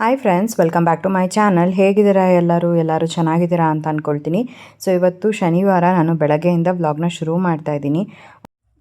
Hi friends welcome back to my channel ಹೇಗಿದ್ದೀರಾ ಎಲ್ಲರೂ? ಎಲ್ಲರೂ ಚೆನ್ನಾಗಿದ್ದೀರಾ ಅಂತ ಅಂದ್ಕೊಳ್ತೀನಿ ಸೊ ಇವತ್ತು ಶನಿವಾರ ನಾನು ಬೆಳಗ್ಗೆಯಿಂದ ವ್ಲಾಗ್ನ ಶುರು ಮಾಡ್ತಾ ಇದ್ದೀನಿ.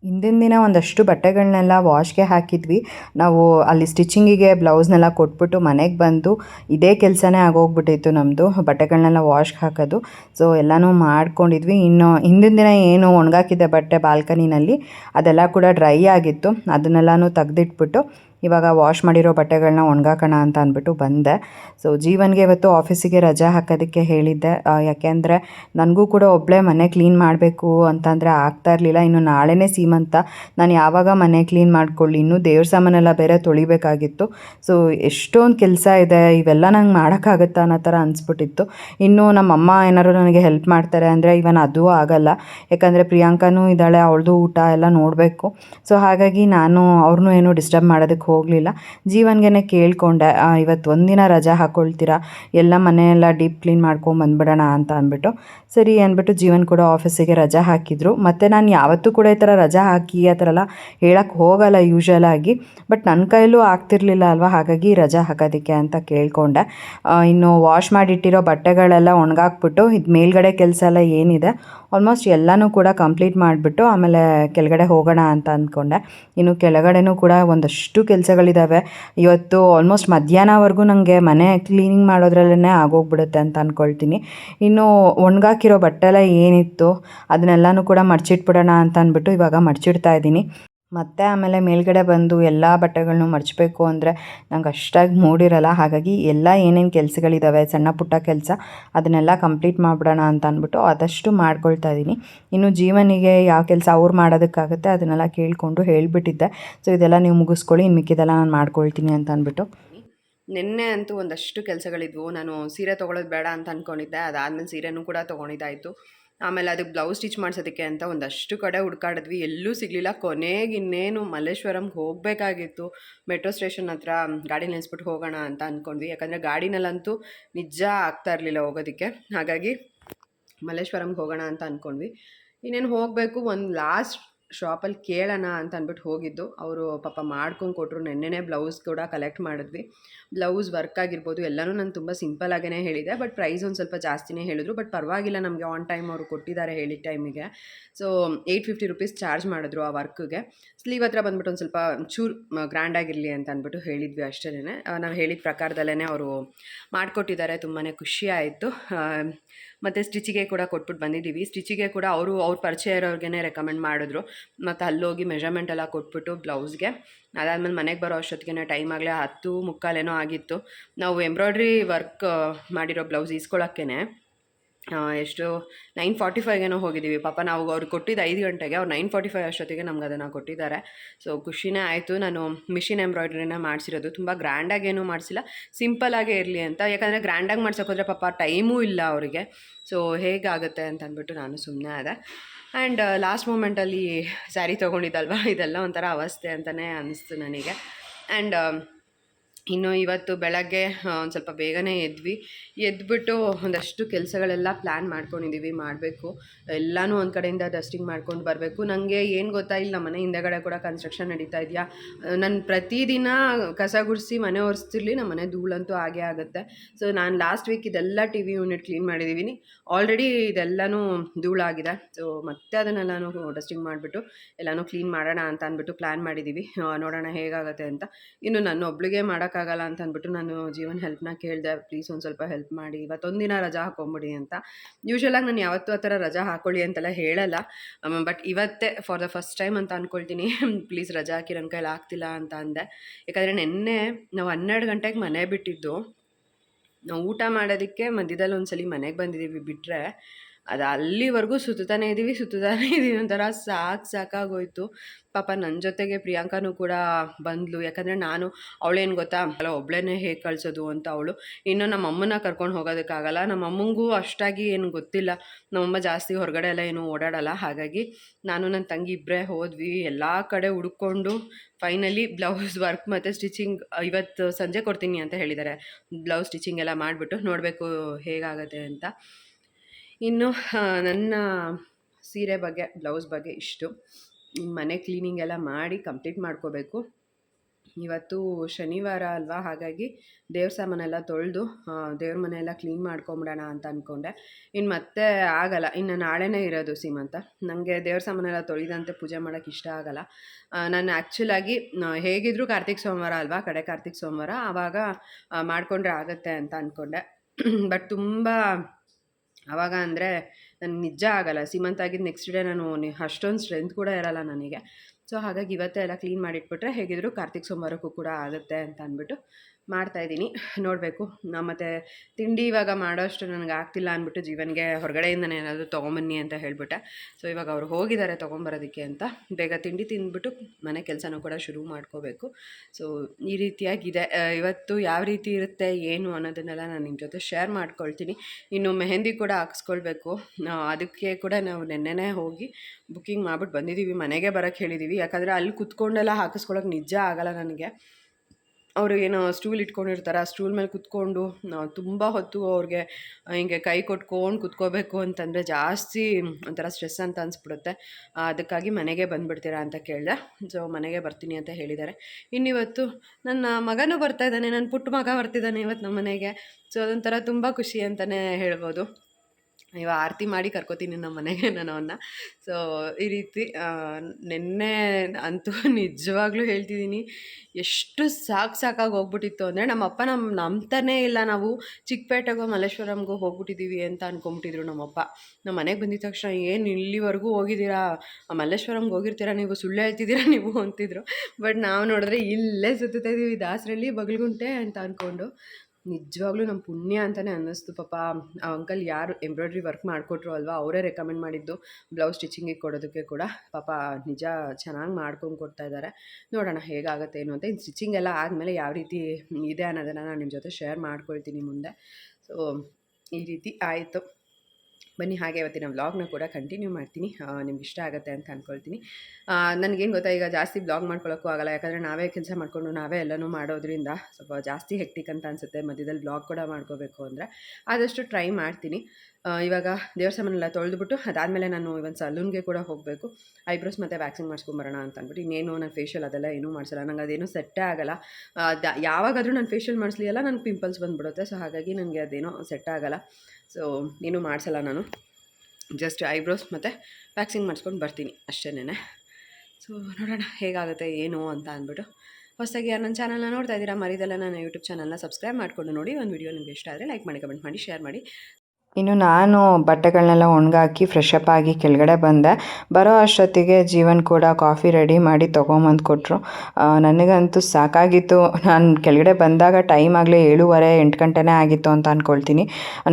ಹಿಂದಿನ ದಿನ ಒಂದಷ್ಟು ಬಟ್ಟೆಗಳನ್ನೆಲ್ಲ ವಾಶ್ಗೆ ಹಾಕಿದ್ವಿ. ನಾವು ಅಲ್ಲಿ ಸ್ಟಿಚಿಂಗಿಗೆ ಬ್ಲೌಸ್ನೆಲ್ಲ ಕೊಟ್ಬಿಟ್ಟು ಮನೆಗೆ ಬಂದು ಇದೇ ಕೆಲಸನೇ ಆಗೋಗ್ಬಿಟ್ಟಿತ್ತು ನಮ್ಮದು ಬಟ್ಟೆಗಳನ್ನೆಲ್ಲ ವಾಶ್ಗೆ ಹಾಕೋದು. ಸೊ ಎಲ್ಲನೂ ಮಾಡ್ಕೊಂಡಿದ್ವಿ. ಇನ್ನು ಹಿಂದಿನ ದಿನ ಏನು ಒಣಗಾಕಿದ್ದೆ ಬಟ್ಟೆ ಬಾಲ್ಕನಿನಲ್ಲಿ ಅದೆಲ್ಲ ಕೂಡ ಡ್ರೈ ಆಗಿತ್ತು. ಅದನ್ನೆಲ್ಲನೂ ತೆಗ್ದಿಟ್ಬಿಟ್ಟು ಇವಾಗ ವಾಶ್ ಮಾಡಿರೋ ಬಟ್ಟೆಗಳನ್ನ ಒಣಗಾಕೋಣ ಅಂತ ಅಂದ್ಬಿಟ್ಟು ಬಂದೆ. ಸೊ ಜೀವನ್ಗೆ ಇವತ್ತು ಆಫೀಸಿಗೆ ರಜೆ ಹಾಕೋದಕ್ಕೆ ಹೇಳಿದ್ದೆ. ಯಾಕೆಂದರೆ ನನಗೂ ಕೂಡ ಒಬ್ಬಳೇ ಮನೆ ಕ್ಲೀನ್ ಮಾಡಬೇಕು ಅಂತಂದರೆ ಆಗ್ತಾ ಇರಲಿಲ್ಲ. ಇನ್ನು ನಾಳೆನೇ ಸೀಮಂತ. ನಾನು ಯಾವಾಗ ಮನೆ ಕ್ಲೀನ್ ಮಾಡ್ಕೊಳ್ಳಿ? ಇನ್ನೂ ದೇವ್ರ ಸಾಮಾನೆಲ್ಲ ಬೇರೆ ತೊಳಿಬೇಕಾಗಿತ್ತು. ಸೊ ಎಷ್ಟೊಂದು ಕೆಲಸ ಇದೆ. ಇವೆಲ್ಲ ನಂಗೆ ಮಾಡೋಕ್ಕಾಗುತ್ತಾ ಅನ್ನೋ ಥರ ಅನಿಸ್ಬಿಟ್ಟಿತ್ತು. ಇನ್ನು ನಮ್ಮಮ್ಮ ಏನಾದ್ರು ನನಗೆ ಹೆಲ್ಪ್ ಮಾಡ್ತಾರೆ ಅಂದರೆ ಇವನ್ ಅದೂ ಆಗಲ್ಲ. ಯಾಕಂದರೆ ಪ್ರಿಯಾಂಕನೂ ಇದ್ದಾಳೆ, ಅವಳದು ಊಟ ಎಲ್ಲ ನೋಡಬೇಕು. ಸೊ ಹಾಗಾಗಿ ನಾನು ಅವ್ರನ್ನೂ ಏನು ಡಿಸ್ಟರ್ಬ್ ಮಾಡೋದಕ್ಕೆ ಹೋಗಲಿಲ್ಲ. ಜೀವನ್ಗೆ ಕೇಳಿಕೊಂಡೆ ಇವತ್ತು ಒಂದಿನ ರಜಾ ಹಾಕ್ಕೊಳ್ತೀರಾ ಎಲ್ಲ ಮನೆಯೆಲ್ಲ ಡೀಪ್ ಕ್ಲೀನ್ ಮಾಡ್ಕೊಂಡು ಬಂದ್ಬಿಡೋಣ ಅಂತ ಅಂದ್ಬಿಟ್ಟು. ಸರಿ ಅಂದ್ಬಿಟ್ಟು ಜೀವನ್ ಕೂಡ ಆಫೀಸಿಗೆ ರಜಾ ಹಾಕಿದ್ರು. ಮತ್ತು ನಾನು ಯಾವತ್ತೂ ಕೂಡ ಈ ಥರ ರಜಾ ಹಾಕಿ ಆ ಥರ ಎಲ್ಲ ಹೇಳಕ್ಕೆ ಹೋಗಲ್ಲ ಆಗಿ. ಬಟ್ ನನ್ನ ಕೈಲೂ ಆಗ್ತಿರ್ಲಿಲ್ಲ ಅಲ್ವಾ? ಹಾಗಾಗಿ ರಜಾ ಹಾಕೋದಕ್ಕೆ ಅಂತ ಕೇಳಿಕೊಂಡೆ. ಇನ್ನು ವಾಶ್ ಮಾಡಿಟ್ಟಿರೋ ಬಟ್ಟೆಗಳೆಲ್ಲ ಒಣಗಾಕ್ಬಿಟ್ಟು ಇದು ಮೇಲ್ಗಡೆ ಕೆಲಸ ಎಲ್ಲ ಏನಿದೆ ಆಲ್ಮೋಸ್ಟ್ ಎಲ್ಲನೂ ಕೂಡ ಕಂಪ್ಲೀಟ್ ಮಾಡಿಬಿಟ್ಟು ಆಮೇಲೆ ಕೆಳಗಡೆ ಹೋಗೋಣ ಅಂತ ಅಂದ್ಕೊಂಡೆ. ಇನ್ನು ಕೆಳಗಡೆನೂ ಕೂಡ ಒಂದಷ್ಟು ಕೆಲಸಗಳಿದ್ದಾವೆ ಇವತ್ತು ಆಲ್ಮೋಸ್ಟ್ ಮಧ್ಯಾಹ್ನವರೆಗೂ ನನಗೆ ಮನೆ ಕ್ಲೀನಿಂಗ್ ಮಾಡೋದ್ರಲ್ಲೇ ಆಗೋಗ್ಬಿಡುತ್ತೆ ಅಂತ ಅಂದ್ಕೊಳ್ತೀನಿ ಇನ್ನು ಒಣಗಾಕಿರೋ ಬಟ್ಟೆಲ್ಲ ಏನಿತ್ತು, ಅದನ್ನೆಲ್ಲನೂ ಕೂಡ ಮಡಚಿಟ್ಬಿಡೋಣ ಅಂತ ಅಂದ್ಬಿಟ್ಟು ಇವಾಗ ಮಡ್ಚಿಡ್ತಾ ಇದ್ದೀನಿ. ಮತ್ತೆ ಆಮೇಲೆ ಮೇಲ್ಗಡೆ ಬಂದು ಎಲ್ಲ ಬಟ್ಟೆಗಳನ್ನು ಮಡಚಬೇಕು ಅಂದರೆ ನಂಗೆ ಅಷ್ಟಾಗಿ ಮೂಡಿರಲ್ಲ. ಹಾಗಾಗಿ ಎಲ್ಲ ಏನೇನು ಕೆಲಸಗಳಿದ್ದಾವೆ ಸಣ್ಣ ಪುಟ್ಟ ಕೆಲಸ, ಅದನ್ನೆಲ್ಲ ಕಂಪ್ಲೀಟ್ ಮಾಡಿಬಿಡೋಣ ಅಂತ ಅಂದ್ಬಿಟ್ಟು ಆದಷ್ಟು ಮಾಡ್ಕೊಳ್ತಾ ಇದ್ದೀನಿ ಇನ್ನು ಜೀವನಿಗೆ ಯಾವ ಕೆಲಸ ಅವ್ರು ಮಾಡೋದಕ್ಕಾಗುತ್ತೆ ಅದನ್ನೆಲ್ಲ ಕೇಳಿಕೊಂಡು ಹೇಳಿಬಿಟ್ಟಿದ್ದೆ. ಸೊ ಇದೆಲ್ಲ ನೀವು ಮುಗಿಸ್ಕೊಳ್ಳಿ ಇನ್ನು ಮಿಕ್ಕಿದೆಲ್ಲ ನಾನು ಮಾಡ್ಕೊಳ್ತೀನಿ ಅಂತ ಅಂದ್ಬಿಟ್ಟು. ನಿನ್ನೆ ಅಂತೂ ಒಂದಷ್ಟು ಕೆಲಸಗಳಿದ್ವು. ನಾನು ಸೀರೆ ತೊಗೊಳೋದು ಬೇಡ ಅಂತ ಅಂದ್ಕೊಂಡಿದ್ದೆ ಅದಾದಮೇಲೆ ಸೀರೆನೂ ಕೂಡ ತೊಗೊಂಡಿದ್ದಾಯಿತು. ಆಮೇಲೆ ಅದಕ್ಕೆ ಬ್ಲೌಸ್ ಸ್ಟಿಚ್ ಮಾಡಿಸೋದಕ್ಕೆ ಅಂತ ಒಂದಷ್ಟು ಕಡೆ ಹುಡ್ಕಾಡಿದ್ವಿ. ಎಲ್ಲೂ ಸಿಗಲಿಲ್ಲ. ಕೊನೆಗೆ ಇನ್ನೇನು ಮಲ್ಲೇಶ್ವರಂಗೆ ಹೋಗಬೇಕಾಗಿತ್ತು. ಮೆಟ್ರೋ ಸ್ಟೇಷನ್ ಹತ್ರ ಗಾಡಿ ನಿಲ್ಲಿಸ್ಬಿಟ್ಟು ಹೋಗೋಣ ಅಂತ ಅಂದ್ಕೊಂಡ್ವಿ ಯಾಕಂದರೆ ಗಾಡಿನಲ್ಲಂತೂ ನಿಜ ಆಗ್ತಾ ಇರಲಿಲ್ಲ ಹೋಗೋದಕ್ಕೆ. ಹಾಗಾಗಿ ಮಲ್ಲೇಶ್ವರಂಗೆ ಹೋಗೋಣ ಅಂತ ಅಂದ್ಕೊಂಡ್ವಿ ಇನ್ನೇನು ಹೋಗಬೇಕು? ಒಂದು ಲಾಸ್ಟ್ ಶಾಪಲ್ಲಿ ಕೇಳೋಣ ಅಂತ ಅಂದ್ಬಿಟ್ಟು ಹೋಗಿದ್ದು. ಅವರು ಪಾಪ ಮಾಡ್ಕೊಂಡು ಕೊಟ್ಟರು ನೆನ್ನೆನೇ ಬ್ಲೌಸ್ ಕೂಡ ಕಲೆಕ್ಟ್ ಮಾಡಿದ್ವಿ. ಬ್ಲೌಸ್ ವರ್ಕ್ ಆಗಿರ್ಬೋದು, ಎಲ್ಲನೂ ನಾನು ತುಂಬ ಸಿಂಪಲ್ ಆಗೇ ಹೇಳಿದೆ. ಬಟ್ ಪ್ರೈಸ್ ಒಂದು ಸ್ವಲ್ಪ ಜಾಸ್ತಿನೇ ಹೇಳಿದ್ರು. ಬಟ್ ಪರವಾಗಿಲ್ಲ, ನಮಗೆ ಆನ್ ಟೈಮ್ ಅವರು ಕೊಟ್ಟಿದ್ದಾರೆ ಹೇಳಿದ ಟೈಮಿಗೆ. So eight fifty rupees charge ಮಾಡಿದ್ರು ಆ ವರ್ಕ್ಗೆ ಸ್ಲೀವ್ ಹತ್ರ ಬಂದ್ಬಿಟ್ಟು ಒಂದು ಸ್ವಲ್ಪ ಚೂರು ಗ್ರ್ಯಾಂಡಾಗಿರಲಿ ಅಂತ ಅಂದ್ಬಿಟ್ಟು ಹೇಳಿದ್ವಿ ಅಷ್ಟೇ ನಾವು ಹೇಳಿದ ಪ್ರಕಾರದಲ್ಲೇ ಅವರು ಮಾಡಿಕೊಟ್ಟಿದ್ದಾರೆ. ತುಂಬಾ ಖುಷಿ ಆಯಿತು. ಮತ್ತು ಸ್ಟಿಚಿಗೆ ಕೂಡ ಕೊಟ್ಬಿಟ್ಟು ಬಂದಿದ್ದೀವಿ. ಸ್ಟಿಚಿಗೆ ಕೂಡ ಅವರು, ಅವ್ರ ಪರಿಚಯ ಇರೋರಿಗೇ ರೆಕಮೆಂಡ್ ಮಾಡಿದ್ರು. ಮತ್ತು ಅಲ್ಲೋಗಿ ಮೆಜರ್ಮೆಂಟ್ ಎಲ್ಲ ಕೊಟ್ಬಿಟ್ಟು ಬ್ಲೌಸ್ಗೆ ಅದಾದಮೇಲೆ ಮನೆಗೆ ಬರೋ ಅಷ್ಟೊತ್ತಿಗೆ ಟೈಮ್ ಆಗಲೇ ಹತ್ತು ಮುಕ್ಕಾಲೇನೋ ಆಗಿತ್ತು. ನಾವು ಎಂಬ್ರಾಯ್ಡ್ರಿ ವರ್ಕ್ ಮಾಡಿರೋ ಬ್ಲೌಸ್ ಈಸ್ಕೊಳ್ಳೋಕ್ಕೇ ಎಷ್ಟು? ನೈನ್ ಫಾರ್ಟಿ ಫೈವ್ಗೇನೋ ಹೋಗಿದ್ದೀವಿ. ಪಾಪ ನಾವು ಅವ್ರಿಗೆ ಕೊಟ್ಟಿದ್ದು ಐದು ಗಂಟೆಗೆ, ಅವ್ರು ನೈನ್ ಫಾರ್ಟಿ ಫೈವ್ ಅಷ್ಟೊತ್ತಿಗೆ ನಮ್ಗೆ ಅದನ್ನು ಕೊಟ್ಟಿದ್ದಾರೆ. ಸೊ ಖುಷಿನೇ ಆಯಿತು. ನಾನು ಮಿಷಿನ್ ಎಂಬ್ರಾಯ್ಡ್ರಿನ ಮಾಡಿಸಿರೋದು. ತುಂಬ ಗ್ರ್ಯಾಂಡಾಗೇನೂ ಮಾಡಿಸಿಲ್ಲ. ಸಿಂಪಲಾಗೇ ಇರಲಿ ಅಂತ. ಯಾಕಂದರೆ ಗ್ರ್ಯಾಂಡಾಗಿ ಮಾಡ್ಸೋಕೋದ್ರೆ ಪಾಪ ಟೈಮೂ ಇಲ್ಲ ಅವರಿಗೆ. ಸೊ ಹೇಗಾಗುತ್ತೆ ಅಂತ ಅಂದ್ಬಿಟ್ಟು ನಾನು ಸುಮ್ಮನೆ ಆದೆ. ಆ್ಯಂಡ್ ಲಾಸ್ಟ್ ಮೂಮೆಂಟಲ್ಲಿ ಸ್ಯಾರಿ ತೊಗೊಂಡಿದ್ದಲ್ವ? ಇದೆಲ್ಲ ಒಂಥರ ಅವಸ್ಥೆ ಅಂತಲೇ ಅನ್ನಿಸ್ತು ನನಗೆ. ಆ್ಯಂಡ್ ಇನ್ನು ಇವತ್ತು ಬೆಳಗ್ಗೆ ಒಂದು ಸ್ವಲ್ಪ ಬೇಗನೆ ಎದ್ವಿ. ಎದ್ಬಿಟ್ಟು ಒಂದಷ್ಟು ಕೆಲಸಗಳೆಲ್ಲ ಪ್ಲ್ಯಾನ್ ಮಾಡ್ಕೊಂಡಿದ್ದೀವಿ ಮಾಡಬೇಕು. ಎಲ್ಲನೂ ಒಂದು ಕಡೆಯಿಂದ ಡಸ್ಟಿಂಗ್ ಮಾಡ್ಕೊಂಡು ಬರಬೇಕು. ನನಗೆ ಏನು ಗೊತ್ತಾ ಇಲ್ಲ ಮನೆ ಹಿಂದೆಗಡೆ ಕೂಡ ಕನ್ಸ್ಟ್ರಕ್ಷನ್ ನಡೀತಾ ಇದೆಯಾ? ನಾನು ಪ್ರತಿದಿನ ಕಸ ಗುಡಿಸಿ ಮನೆ ಒರೆಸ್ತಿರ್ಲಿ ನಮ್ಮ ಮನೆ ಧೂಳಂತೂ ಆಗೇ ಆಗುತ್ತೆ. ಸೊ ನಾನು ಲಾಸ್ಟ್ ವೀಕ್ ಇದೆಲ್ಲ ಟಿ ವಿ ಯೂನಿಟ್ ಕ್ಲೀನ್ ಮಾಡಿದ್ದೀನಿ ಆಲ್ರೆಡಿ ಇದೆಲ್ಲನೂ ಧೂಳಾಗಿದೆ ಸೊ ಮತ್ತೆ ಅದನ್ನೆಲ್ಲನೂ ಡಸ್ಟಿಂಗ್ ಮಾಡಿಬಿಟ್ಟು, ಎಲ್ಲನೂ ಕ್ಲೀನ್ ಮಾಡೋಣ ಅಂತ ಅಂದ್ಬಿಟ್ಟು ಪ್ಲ್ಯಾನ್ ಮಾಡಿದ್ದೀವಿ ನೋಡೋಣ ಹೇಗಾಗುತ್ತೆ ಅಂತ. ಇನ್ನು ನನ್ನ ಒಬ್ಳಿಗೆ ಮಾಡೋಕ್ಕಾಗಲ್ಲ ಅಂತ ಅಂದ್ಬಿಟ್ಟು ನಾನು ಜೀವನ್ ಹೆಲ್ಪ್ನ ಕೇಳಿದೆ ಪ್ಲೀಸ್ ಒಂದು ಸ್ವಲ್ಪ ಹೆಲ್ಪ್ ಮಾಡಿ, ಇವತ್ತೊಂದಿನ ರಜಾ ಹಾಕೊಂಬಿಡಿ ಅಂತ. ಯೂಶ್ವಲಾಗಿ ನಾನು ಯಾವತ್ತೂ ಆ ಥರ ರಜಾ ಹಾಕೊಳ್ಳಿ ಅಂತೆಲ್ಲ ಹೇಳಲ್ಲ. ಬಟ್ ಇವತ್ತೇ ಫಾರ್ ದ ಫಸ್ಟ್ ಟೈಮ್ ಅಂತ ಅಂದ್ಕೊಳ್ತೀನಿ ಪ್ಲೀಸ್ ರಜಾ ಹಾಕಿ ನನ್ನ ಕೈಲಿ ಆಗ್ತಿಲ್ಲ ಅಂತ ಅಂದೆ. ಯಾಕಂದರೆ ನಿನ್ನೆ ನಾವು ಹನ್ನೆರಡು ಗಂಟೆಗೆ ಮನೆ ಬಿಟ್ಟಿದ್ದು. ನಾವು ಊಟ ಮಾಡೋದಕ್ಕೆ ಮಧ್ಯದಲ್ಲಿ ಒಂದು ಸಲ ಮನೆಗೆ ಬಂದಿದ್ದೀವಿ ಬಿಟ್ಟರೆ ಅದು ಅಲ್ಲಿವರೆಗೂ ಸುತ್ತಾನೆ ಇದ್ದೀವಿ ಸುತ್ತಾನೆ ಇದ್ದೀವಿ ಒಂಥರ ಸಾಕು ಸಾಕಾಗೋಯ್ತು. ಪಾಪ ನನ್ನ ಜೊತೆಗೆ ಪ್ರಿಯಾಂಕನೂ ಕೂಡ ಬಂದಳು ಯಾಕಂದರೆ ನಾನು, ಅವಳೇನು ಗೊತ್ತಾ? ಅಲ್ಲ ಒಬ್ಳೇ ಹೇಗೆ ಕಳಿಸೋದು ಅಂತ ಅವಳು. ಇನ್ನು ನಮ್ಮ ಅಮ್ಮನ ಕರ್ಕೊಂಡು ಹೋಗೋದಕ್ಕಾಗಲ್ಲ. ನಮ್ಮ ಅಮ್ಮಂಗೂ ಅಷ್ಟಾಗಿ ಏನು ಗೊತ್ತಿಲ್ಲ. ನಮ್ಮಮ್ಮ ಜಾಸ್ತಿ ಹೊರಗಡೆ ಎಲ್ಲ ಏನು ಓಡಾಡಲ್ಲ. ಹಾಗಾಗಿ ನಾನು ನನ್ನ ತಂಗಿ ಇಬ್ಬರೇ ಹೋದ್ವಿ. ಎಲ್ಲ ಕಡೆ ಹುಡುಕೊಂಡು ಫೈನಲಿ ಬ್ಲೌಸ್ ವರ್ಕ್ ಮತ್ತು ಸ್ಟಿಚಿಂಗ್ ಇವತ್ತು ಸಂಜೆ ಕೊಡ್ತೀನಿ ಅಂತ ಹೇಳಿದ್ದಾರೆ ಬ್ಲೌಸ್ ಸ್ಟಿಚಿಂಗ್ ಎಲ್ಲ ಮಾಡಿಬಿಟ್ಟು ನೋಡಬೇಕು ಹೇಗಾಗತ್ತೆ ಅಂತ. ಇನ್ನು ನನ್ನ ಸೀರೆ ಬಗ್ಗೆ, ಬ್ಲೌಸ್ ಬಗ್ಗೆ ಇಷ್ಟು. ಮನೆ ಕ್ಲೀನಿಂಗ್ ಎಲ್ಲ ಮಾಡಿ ಕಂಪ್ಲೀಟ್ ಮಾಡ್ಕೋಬೇಕು. ಇವತ್ತು ಶನಿವಾರ ಅಲ್ವಾ? ಹಾಗಾಗಿ ದೇವ್ರ ಸಾಮಾನೆಲ್ಲ ತೊಳೆದು ದೇವ್ರ ಮನೆಯೆಲ್ಲ ಕ್ಲೀನ್ ಮಾಡ್ಕೊಂಬಿಡೋಣ ಅಂತ ಅಂದ್ಕೊಂಡೆ ಇನ್ನು ಮತ್ತೆ ಆಗಲ್ಲ. ಇನ್ನು ನಾಳೆನೇ ಇರೋದು ಸೀಮಂತ. ನನಗೆ ದೇವ್ರ ಸಾಮಾನೆಲ್ಲ ತೊಳೆದಂತೆ ಪೂಜೆ ಮಾಡೋಕ್ಕೆ ಇಷ್ಟ ಆಗಲ್ಲ. ನಾನು ಆ್ಯಕ್ಚುಲಾಗಿ ಹೇಗಿದ್ದರೂ ಕಾರ್ತಿಕ್ ಸೋಮವಾರ ಅಲ್ವಾ? ಕಡೆ ಕಾರ್ತಿಕ್ ಸೋಮವಾರ. ಆವಾಗ ಮಾಡಿಕೊಂಡ್ರೆ ಆಗುತ್ತೆ ಅಂತ ಅಂದ್ಕೊಂಡೆ ಬಟ್ ತುಂಬ ಆವಾಗ ಅಂದರೆ ನನಗೆ ನಿಜ ಆಗಲ್ಲ. ಸೀಮಂತ ಆಗಿದ್ದು ನೆಕ್ಸ್ಟ್ ಡೇ ನಾನು ಅಷ್ಟೊಂದು ಸ್ಟ್ರೆಂತ್ ಕೂಡ ಇರಲ್ಲ ನನಗೆ. ಸೊ ಹಾಗಾಗಿ ಇವತ್ತೇ ಎಲ್ಲ ಕ್ಲೀನ್ ಮಾಡಿಟ್ಬಿಟ್ರೆ ಹೇಗಿದ್ರು ಕಾರ್ತಿಕ್ ಸೋಮವಾರಕ್ಕೂ ಕೂಡ ಆಗುತ್ತೆ ಅಂತ ಅಂದ್ಬಿಟ್ಟು ಮಾಡ್ತಾಯಿದ್ದೀನಿ ನೋಡಬೇಕು. ಮತ್ತು ತಿಂಡಿ ಇವಾಗ ಮಾಡೋಷ್ಟು ನನಗೆ ಆಗ್ತಿಲ್ಲ ಅಂದ್ಬಿಟ್ಟು ಜೀವನಿಗೆ ಹೊರಗಡೆಯಿಂದನೇ ಏನಾದರೂ ತೊಗೊಂಬನ್ನಿ ಅಂತ ಹೇಳಿಬಿಟ್ಟೆ. ಸೊ ಇವಾಗ ಅವ್ರು ಹೋಗಿದ್ದಾರೆ ತೊಗೊಂಬರೋದಕ್ಕೆ ಅಂತ. ಬೇಗ ತಿಂಡಿ ತಿಂದ್ಬಿಟ್ಟು ಮನೆ ಕೆಲಸನೂ ಕೂಡ ಶುರು ಮಾಡ್ಕೋಬೇಕು. ಸೊ ಈ ರೀತಿಯಾಗಿದೆ. ಇವತ್ತು ಯಾವ ರೀತಿ ಇರುತ್ತೆ, ಏನು ಅನ್ನೋದನ್ನೆಲ್ಲ ನಾನು ನಿಮ್ಮ ಜೊತೆ ಶೇರ್ ಮಾಡ್ಕೊಳ್ತೀನಿ. ಇನ್ನು ಮೆಹಂದಿ ಕೂಡ ಹಾಕ್ಸ್ಕೊಳ್ಬೇಕು. ಅದಕ್ಕೆ ಕೂಡ ನಾವು ನೆನ್ನೆನೇ ಹೋಗಿ ಬುಕ್ಕಿಂಗ್ ಮಾಡ್ಬಿಟ್ಟು ಬಂದಿದ್ದೀವಿ. ಮನೆಗೆ ಬರೋಕ್ಕೆ ಹೇಳಿದ್ದೀವಿ. ಯಾಕಂದರೆ ಅಲ್ಲಿ ಕುತ್ಕೊಂಡೆಲ್ಲ ಹಾಕಿಸ್ಕೊಳ್ಳೋಕೆ ನಿಜ ಆಗಲ್ಲ ನನಗೆ. ಅವರು ಸ್ಟೂಲ್ ಇಟ್ಕೊಂಡಿರ್ತಾರೆ, ಆ ಸ್ಟೂಲ್ ಮೇಲೆ ಕುತ್ಕೊಂಡು ತುಂಬ ಹೊತ್ತು ಅವ್ರಿಗೆ ಹಿಂಗೆ ಕೈ ಕೊಟ್ಕೊಂಡು ಕುತ್ಕೋಬೇಕು ಅಂತಂದರೆ ಜಾಸ್ತಿ ಒಂಥರ ಸ್ಟ್ರೆಸ್ ಅಂತ ಅನಿಸ್ಬಿಡುತ್ತೆ. ಅದಕ್ಕಾಗಿ ಮನೆಗೆ ಬಂದುಬಿಡ್ತೀರಾ ಅಂತ ಕೇಳಿದೆ. ಸೊ ಮನೆಗೆ ಬರ್ತೀನಿ ಅಂತ ಹೇಳಿದ್ದಾರೆ. ಇನ್ನಿವತ್ತು ನನ್ನ ಮಗನೂ ಬರ್ತಾ ಇದ್ದಾನೆ, ನನ್ನ ಪುಟ್ಟ ಮಗ ಬರ್ತಿದ್ದಾನೆ ಇವತ್ತು ನಮ್ಮ ಮನೆಗೆ. ಸೊ ಅದೊಂಥರ ತುಂಬ ಖುಷಿ ಅಂತಲೇ ಹೇಳ್ಬೋದು. ಇವಾಗ ಆರತಿ ಮಾಡಿ ಕರ್ಕೋತೀನಿ ನಮ್ಮ ಮನೆಗೆ ನಾನು ಅವನ್ನ ಸೊ ಈ ರೀತಿ ನಿನ್ನೆ ಅಂತೂ ನಿಜವಾಗ್ಲೂ ಹೇಳ್ತಿದ್ದೀನಿ, ಎಷ್ಟು ಸಾಕು ಸಾಕಾಗಿ ಹೋಗ್ಬಿಟ್ಟಿತ್ತು ಅಂದರೆ ನಮ್ಮಪ್ಪ ನಮ್ಮ ನಂಬ್ತಾನೇ ಇಲ್ಲ, ನಾವು ಚಿಕ್ಕಪೇಟೆಗೋ ಮಲ್ಲೇಶ್ವರಂಗೋ ಹೋಗ್ಬಿಟ್ಟಿದ್ದೀವಿ ಅಂತ ಅಂದ್ಕೊಂಬಿಟ್ಟಿದ್ರು ನಮ್ಮಪ್ಪ ನಮ್ಮ ಮನೆಗೆ ಬಂದಿದ ತಕ್ಷಣ, ಏನು ಇಲ್ಲಿವರೆಗೂ ಹೋಗಿದ್ದೀರಾ? ಮಲ್ಲೇಶ್ವರಂಗೆ ಹೋಗಿರ್ತೀರಾ ನೀವು? ಸುಳ್ಳು ಹೇಳ್ತಿದ್ದೀರಾ ನೀವು? ಅಂತಿದ್ರು. ಬಟ್ ನಾವು ನೋಡಿದ್ರೆ ಇಲ್ಲೇ ಸುತ್ತುತ್ತಾ ಇದ್ದೀವಿ ದಾಸರಳ್ಳಿ ಬಗಲ್ಗುಂಟೆ ಅಂತ ಅಂದ್ಕೊಂಡು ನಿಜವಾಗ್ಲೂ ನಮ್ಮ ಪುಣ್ಯ ಅಂತಲೇ ಅನ್ನಿಸ್ತು. ಪಾಪ ಆ ಅಂಕಲ್ ಯಾರು ಎಂಬ್ರಾಯ್ಡ್ರಿ ವರ್ಕ್ ಮಾಡಿಕೊಟ್ರು ಅಲ್ವಾ, ಅವರೇ ರೆಕಮೆಂಡ್ ಮಾಡಿದ್ದು ಬ್ಲೌಸ್ ಸ್ಟಿಚಿಂಗಿಗೆ ಕೊಡೋದಕ್ಕೆ ಕೂಡ. ಪಾಪ ನಿಜ ಚೆನ್ನಾಗಿ ಮಾಡ್ಕೊಂಡು ಕೊಡ್ತಾ ಇದ್ದಾರೆ ನೋಡೋಣ ಹೇಗಾಗುತ್ತೆ ಏನು ಅಂತ. ಇನ್ನು ಸ್ಟಿಚಿಂಗ್ ಎಲ್ಲ ಆದಮೇಲೆ ಯಾವ ರೀತಿ ಇದೆ ಅನ್ನೋದನ್ನು ನಾನು ನಿಮ್ಮ ಜೊತೆ ಶೇರ್ ಮಾಡ್ಕೊಳ್ತೀನಿ ಮುಂದೆ. ಸೊ ಈ ರೀತಿ ಆಯಿತು. ಬನ್ನಿ, ಹಾಗೆ ಇವತ್ತಿನ ವ್ಲಾಗ್ನ ಕೂಡ ಕಂಟಿನ್ಯೂ ಮಾಡ್ತೀನಿ. ನಿಮ್ಗೆ ಇಷ್ಟ ಆಗುತ್ತೆ ಅಂತ ಅಂದ್ಕೊಳ್ತೀನಿ ನನಗೇನು ಗೊತ್ತಾ, ಈಗ ಜಾಸ್ತಿ ಬ್ಲಾಗ್ ಮಾಡ್ಕೊಳ್ಳೋಕ್ಕೂ ಆಗಲ್ಲ. ಯಾಕಂದರೆ ನಾವೇ ಕೆಲಸ ಮಾಡಿಕೊಂಡು ನಾವೇ ಎಲ್ಲನೂ ಮಾಡೋದ್ರಿಂದ ಸ್ವಲ್ಪ ಜಾಸ್ತಿ ಹೆಕ್ಟಿಕ್ ಅಂತ ಅನಿಸುತ್ತೆ. ಮಧ್ಯದಲ್ಲಿ ಬ್ಲಾಗ್ ಕೂಡ ಮಾಡ್ಕೋಬೇಕು ಅಂದರೆ. ಆದಷ್ಟು ಟ್ರೈ ಮಾಡ್ತೀನಿ. ಇವಾಗ ದೇವ್ರ ಸಾಮಾನೆಲ್ಲ ತೊಳೆದ್ಬಿಟ್ಟು ಅದಾದಮೇಲೆ ನಾನು ಇವನ್ ಸಲೂನ್ಗೆ ಕೂಡ ಹೋಗಬೇಕು. ಐಬ್ರೋಸ್ ಮತ್ತು ವ್ಯಾಕ್ಸಿಂಗ್ ಮಾಡಿಸ್ಕೊಂಬರೋಣ ಅಂತ ಅಂದ್ಬಿಟ್ಟು ಇನ್ನೇನು ನಾನು ಫೇಶಿಯಲ್ ಅದೆಲ್ಲ ಏನೂ ಮಾಡಿಸಲ್ಲ. ನಂಗೆ ಅದೇನು ಸೆಟ್ಟೇ ಆಗಲ್ಲ. ಯಾವಾಗಾದರೂ ನಾನು ಫೇಶಿಯಲ್ ಮಾಡಿಸ್ಲಿ ಅಲ್ಲ ನನಗೆ ಪಿಂಪಲ್ಸ್ ಬಂದುಬಿಡುತ್ತೆ. ಸೊ ಹಾಗಾಗಿ ನನಗೆ ಅದೇನೋ ಸೆಟ್ ಆಗಲ್ಲ. ಸೊ ಏನೂ ಮಾಡಿಸಲ್ಲ ನಾನು. ಜಸ್ಟ್ ಐಬ್ರೋಸ್ ಮತ್ತು ವ್ಯಾಕ್ಸಿಂಗ್ ಮಾಡಿಸ್ಕೊಂಡು ಬರ್ತೀನಿ ಅಷ್ಟೇನೆ ಸೊ ನೋಡೋಣ ಹೇಗಾಗುತ್ತೆ, ಏನು ಅಂತ ಅಂದ್ಬಿಟ್ಟು. ಹೊಸದಾಗಿ ನನ್ನ ಚಾನಲ್ನ ನೋಡ್ತಾ ಇದ್ದೀರಾ, ಮರಿದಲ್ಲ ನನ್ನ ಯೂಟ್ಯೂಬ್ ಚಾನಲ್ನ ಸಬ್ಸ್ಕ್ರೈಬ್ ಮಾಡಿಕೊಂಡು ನೋಡಿ. ಒಂದು ವಿಡಿಯೋ ನಿಮಗೆ ಇಷ್ಟ ಆದರೆ ಲೈಕ್ ಮಾಡಿ ಕಮೆಂಟ್ ಮಾಡಿ ಶೇರ್ ಮಾಡಿ. ಇನ್ನು ನಾನು ಬಟ್ಟೆಗಳನ್ನೆಲ್ಲ ಒಣಗಾಕಿ ಫ್ರೆಶ್ ಅಪ್ ಆಗಿ ಕೆಳಗಡೆ ಬಂದೆ. ಬರೋ ಅಷ್ಟೊತ್ತಿಗೆ ಜೀವನ್ ಕೂಡ ಕಾಫಿ ರೆಡಿ ಮಾಡಿ ತೊಗೊಂಬಂದು ಕೊಟ್ಟರು ನನಗಂತೂ ಸಾಕಾಗಿತ್ತು. ನಾನು ಕೆಳಗಡೆ ಬಂದಾಗ ಟೈಮ್ ಆಗಲೇ ಏಳುವರೆ, ಎಂಟು ಗಂಟೆನೇ ಆಗಿತ್ತು ಅಂತ ಅಂದ್ಕೊಳ್ತೀನಿ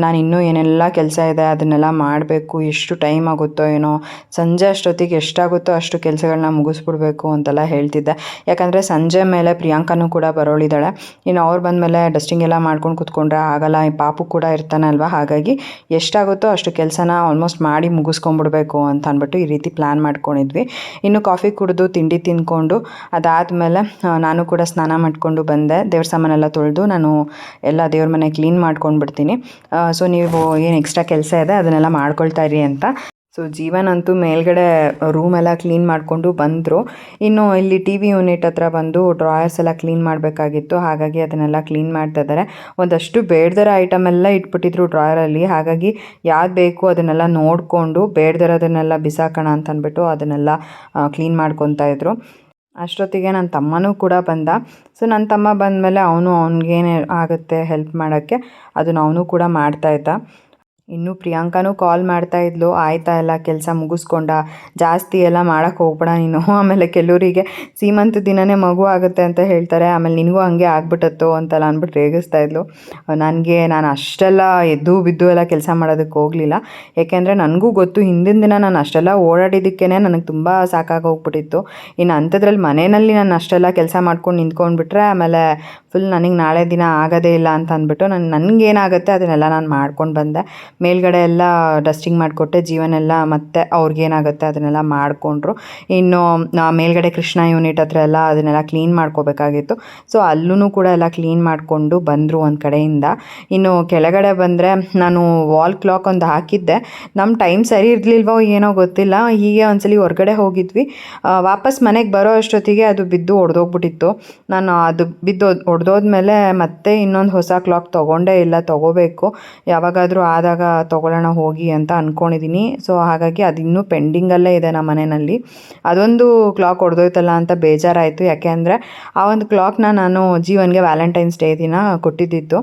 ನಾನು ಇನ್ನೂ ಏನೆಲ್ಲ ಕೆಲಸ ಇದೆ, ಅದನ್ನೆಲ್ಲ ಮಾಡಬೇಕು, ಎಷ್ಟು ಟೈಮ್ ಆಗುತ್ತೋ ಏನೋ, ಸಂಜೆ ಅಷ್ಟೊತ್ತಿಗೆ ಎಷ್ಟಾಗುತ್ತೋ ಅಷ್ಟು ಕೆಲಸಗಳನ್ನ ಮುಗಿಸ್ಬಿಡ್ಬೇಕು ಅಂತೆಲ್ಲ ಹೇಳ್ತಿದ್ದೆ. ಯಾಕಂದರೆ ಸಂಜೆ ಮೇಲೆ ಪ್ರಿಯಾಂಕನೂ ಕೂಡ ಬರೋಳಿದ್ದಾಳೆ. ಇನ್ನು ಅವ್ರು ಬಂದಮೇಲೆ ಡಸ್ಟಿಂಗ್ ಎಲ್ಲ ಮಾಡ್ಕೊಂಡು ಕೂತ್ಕೊಂಡ್ರೆ ಆಗಲ್ಲ ಪಾಪು ಕೂಡ ಇರ್ತಾನಲ್ವ ಹಾಗಾಗಿ ಎಷ್ಟಾಗುತ್ತೋ ಅಷ್ಟು ಕೆಲಸನ ಆಲ್ಮೋಸ್ಟ್ ಮಾಡಿ ಮುಗಿಸ್ಕೊಂಡ್ಬಿಡ್ಬೇಕು ಅಂತ ಅಂದ್ಬಿಟ್ಟು ಈ ರೀತಿ ಪ್ಲ್ಯಾನ್ ಮಾಡ್ಕೊಂಡಿದ್ವಿ. ಇನ್ನು ಕಾಫಿ ಕುಡಿದು ತಿಂಡಿ ತಿಂದ್ಕೊಂಡು ಅದಾದಮೇಲೆ ನಾನು ಕೂಡ ಸ್ನಾನ ಮಾಡಿಕೊಂಡು ಬಂದೆ. ದೇವ್ರ ಸಾಮಾನೆಲ್ಲ ತೊಳೆದು ನಾನು ಎಲ್ಲ ದೇವ್ರ ಮನೆ ಕ್ಲೀನ್ ಮಾಡ್ಕೊಂಡು ಬಿಡ್ತೀನಿ ಸೊ ನೀವು ಏನು ಎಕ್ಸ್ಟ್ರಾ ಕೆಲಸ ಇದೆ ಅದನ್ನೆಲ್ಲ ಮಾಡ್ಕೊಳ್ತಾ ಇರಿ ಅಂತ. ಸೊ ಜೀವನ್ ಅಂತೂ ಮೇಲ್ಗಡೆ ರೂಮೆಲ್ಲ ಕ್ಲೀನ್ ಮಾಡಿಕೊಂಡು ಬಂದರು. ಇನ್ನು ಇಲ್ಲಿ ಟಿ ವಿ ಯೂನಿಟ್ ಹತ್ರ ಬಂದು ಡ್ರಾಯರ್ಸ್ ಎಲ್ಲ ಕ್ಲೀನ್ ಮಾಡಬೇಕಾಗಿತ್ತು. ಹಾಗಾಗಿ ಅದನ್ನೆಲ್ಲ ಕ್ಲೀನ್ ಮಾಡ್ತಾ ಇದ್ದಾರೆ. ಒಂದಷ್ಟು ಬೇಡದರ ಐಟಮ್ ಎಲ್ಲ ಇಟ್ಬಿಟ್ಟಿದ್ರು ಡ್ರಾಯರಲ್ಲಿ ಹಾಗಾಗಿ ಯಾವ್ದು ಬೇಕು ಅದನ್ನೆಲ್ಲ ನೋಡಿಕೊಂಡು ಬೇಡದಿರೋದನ್ನೆಲ್ಲ ಬಿಸಾಕೋಣ ಅಂತ ಅಂದ್ಬಿಟ್ಟು ಅದನ್ನೆಲ್ಲ ಕ್ಲೀನ್ ಮಾಡ್ಕೊತಾ ಇದ್ರು. ಅಷ್ಟೊತ್ತಿಗೆ ನನ್ನ ತಮ್ಮನೂ ಕೂಡ ಬಂದ. ಸೊ ನನ್ನ ತಮ್ಮ ಬಂದಮೇಲೆ ಅವನು ಅವನಿಗೇನೇ ಆಗುತ್ತೆ ಹೆಲ್ಪ್ ಮಾಡೋಕ್ಕೆ. ಅದನ್ನು ಅವನು ಕೂಡ ಮಾಡ್ತಾ ಇದ್ದ. ಇನ್ನು ಪ್ರಿಯಾಂಕನೂ ಕಾಲ್ ಮಾಡ್ತಾ ಇದ್ಲು, ಆಯ್ತಾ ಎಲ್ಲ ಕೆಲಸ ಮುಗಿಸ್ಕೊಂಡ, ಜಾಸ್ತಿ ಎಲ್ಲ ಮಾಡೋಕ್ಕೆ ಹೋಗ್ಬೇಡ ನೀನು. ಆಮೇಲೆ ಕೆಲವರಿಗೆ, ಸೀಮಂತ ದಿನನೇ ಮಗು ಆಗುತ್ತೆ ಅಂತ ಹೇಳ್ತಾರೆ, ಆಮೇಲೆ ನಿನಗೂ ಹಂಗೆ ಆಗ್ಬಿಟ್ಟತ್ತೋ ಅಂತೆಲ್ಲ ಅಂದ್ಬಿಟ್ಟು ರೇಗಿಸ್ತಾ ಇದ್ಲು. ನನಗೆ, ನಾನು ಅಷ್ಟೆಲ್ಲ ಎದ್ದು ಬಿದ್ದು ಎಲ್ಲ ಕೆಲಸ ಮಾಡೋದಕ್ಕೆ ಹೋಗಲಿಲ್ಲ. ಏಕೆಂದರೆ ನನಗೂ ಗೊತ್ತು, ಹಿಂದಿನ ದಿನ ನಾನು ಅಷ್ಟೆಲ್ಲ ಓಡಾಡಿದ್ದಕ್ಕೇ ನನಗೆ ತುಂಬ ಸಾಕಾಗಿ ಹೋಗ್ಬಿಟ್ಟಿತ್ತು. ಇನ್ನು ಅಂಥದ್ರಲ್ಲಿ ಮನೆಯಲ್ಲಿ ನಾನು ಅಷ್ಟೆಲ್ಲ ಕೆಲಸ ಮಾಡ್ಕೊಂಡು ನಿಂತ್ಕೊಂಡ್ಬಿಟ್ರೆ, ಆಮೇಲೆ ಫುಲ್ ನನಗೆ ನಾಳೆ ದಿನ ಆಗೋದೇ ಇಲ್ಲ ಅಂತ ಅಂದ್ಬಿಟ್ಟು ನಾನು, ನನಗೇನಾಗುತ್ತೆ ಅದನ್ನೆಲ್ಲ ನಾನು ಮಾಡ್ಕೊಂಡು ಬಂದೆ. ಮೇಲ್ಗಡೆ ಎಲ್ಲ ಡಸ್ಟಿಂಗ್ ಮಾಡಿಕೊಟ್ಟೆ ಜೀವನೆಲ್ಲ ಮತ್ತೆ ಅವ್ರಿಗೇನಾಗುತ್ತೆ ಅದನ್ನೆಲ್ಲ ಮಾಡಿಕೊಂಡ್ರು. ಇನ್ನು ಮೇಲ್ಗಡೆ ಕೃಷ್ಣ ಯೂನಿಟ್ ಹತ್ರ ಎಲ್ಲ ಅದನ್ನೆಲ್ಲ ಕ್ಲೀನ್ ಮಾಡ್ಕೋಬೇಕಾಗಿತ್ತು. ಸೊ ಅಲ್ಲೂ ಕೂಡ ಎಲ್ಲ ಕ್ಲೀನ್ ಮಾಡಿಕೊಂಡು ಬಂದರು ಒಂದು ಕಡೆಯಿಂದ. ಇನ್ನು ಕೆಳಗಡೆ ಬಂದರೆ ನಾನು ವಾಲ್ ಕ್ಲಾಕ್ ಒಂದು ಹಾಕಿದ್ದೆ. ನಮ್ಮ ಟೈಮ್ ಸರಿ ಇರಲಿಲ್ವೋ ಏನೋ ಗೊತ್ತಿಲ್ಲ. ಹೀಗೆ ಒಂದ್ಸಲಿ ಹೊರಗಡೆ ಹೋಗಿದ್ವಿ. ವಾಪಸ್ ಮನೆಗೆ ಬರೋ ಅಷ್ಟೊತ್ತಿಗೆ ಅದು ಬಿದ್ದು ಒಡೆದೋಗ್ಬಿಟ್ಟಿತ್ತು. ನಾನು ಅದು ಬಿದ್ದು ಒಡೆದೋದ್ಮೇಲೆ ಮತ್ತೆ ಇನ್ನೊಂದು ಹೊಸ ಕ್ಲಾಕ್ ತೊಗೊಂಡೇ ಇಲ್ಲ, ತೊಗೋಬೇಕು. ಯಾವಾಗಾದರೂ ಆದಾಗ ತೊಗೊಳ್ಳೋಣ, ಹೋಗಿ ಅಂತ ಅಂದ್ಕೊಂಡಿದ್ದೀನಿ ಸೊ ಹಾಗಾಗಿ ಅದು ಇನ್ನೂ ಪೆಂಡಿಂಗಲ್ಲೇ ಇದೆ ನಮ್ಮ ಮನೆಯಲ್ಲಿ. ಅದೊಂದು ಕ್ಲಾಕ್ ಹೊಡೆದೋಯ್ತಲ್ಲ ಅಂತ ಬೇಜಾರಾಯಿತು. ಯಾಕೆ ಅಂದರೆ, ಆ ಒಂದು ಕ್ಲಾಕ್ನ ನಾನು ಜೀವನ್ಗೆ ವ್ಯಾಲೆಂಟೈನ್ಸ್ ಡೇ ದಿನ ಕೊಟ್ಟಿದ್ದಿತ್ತು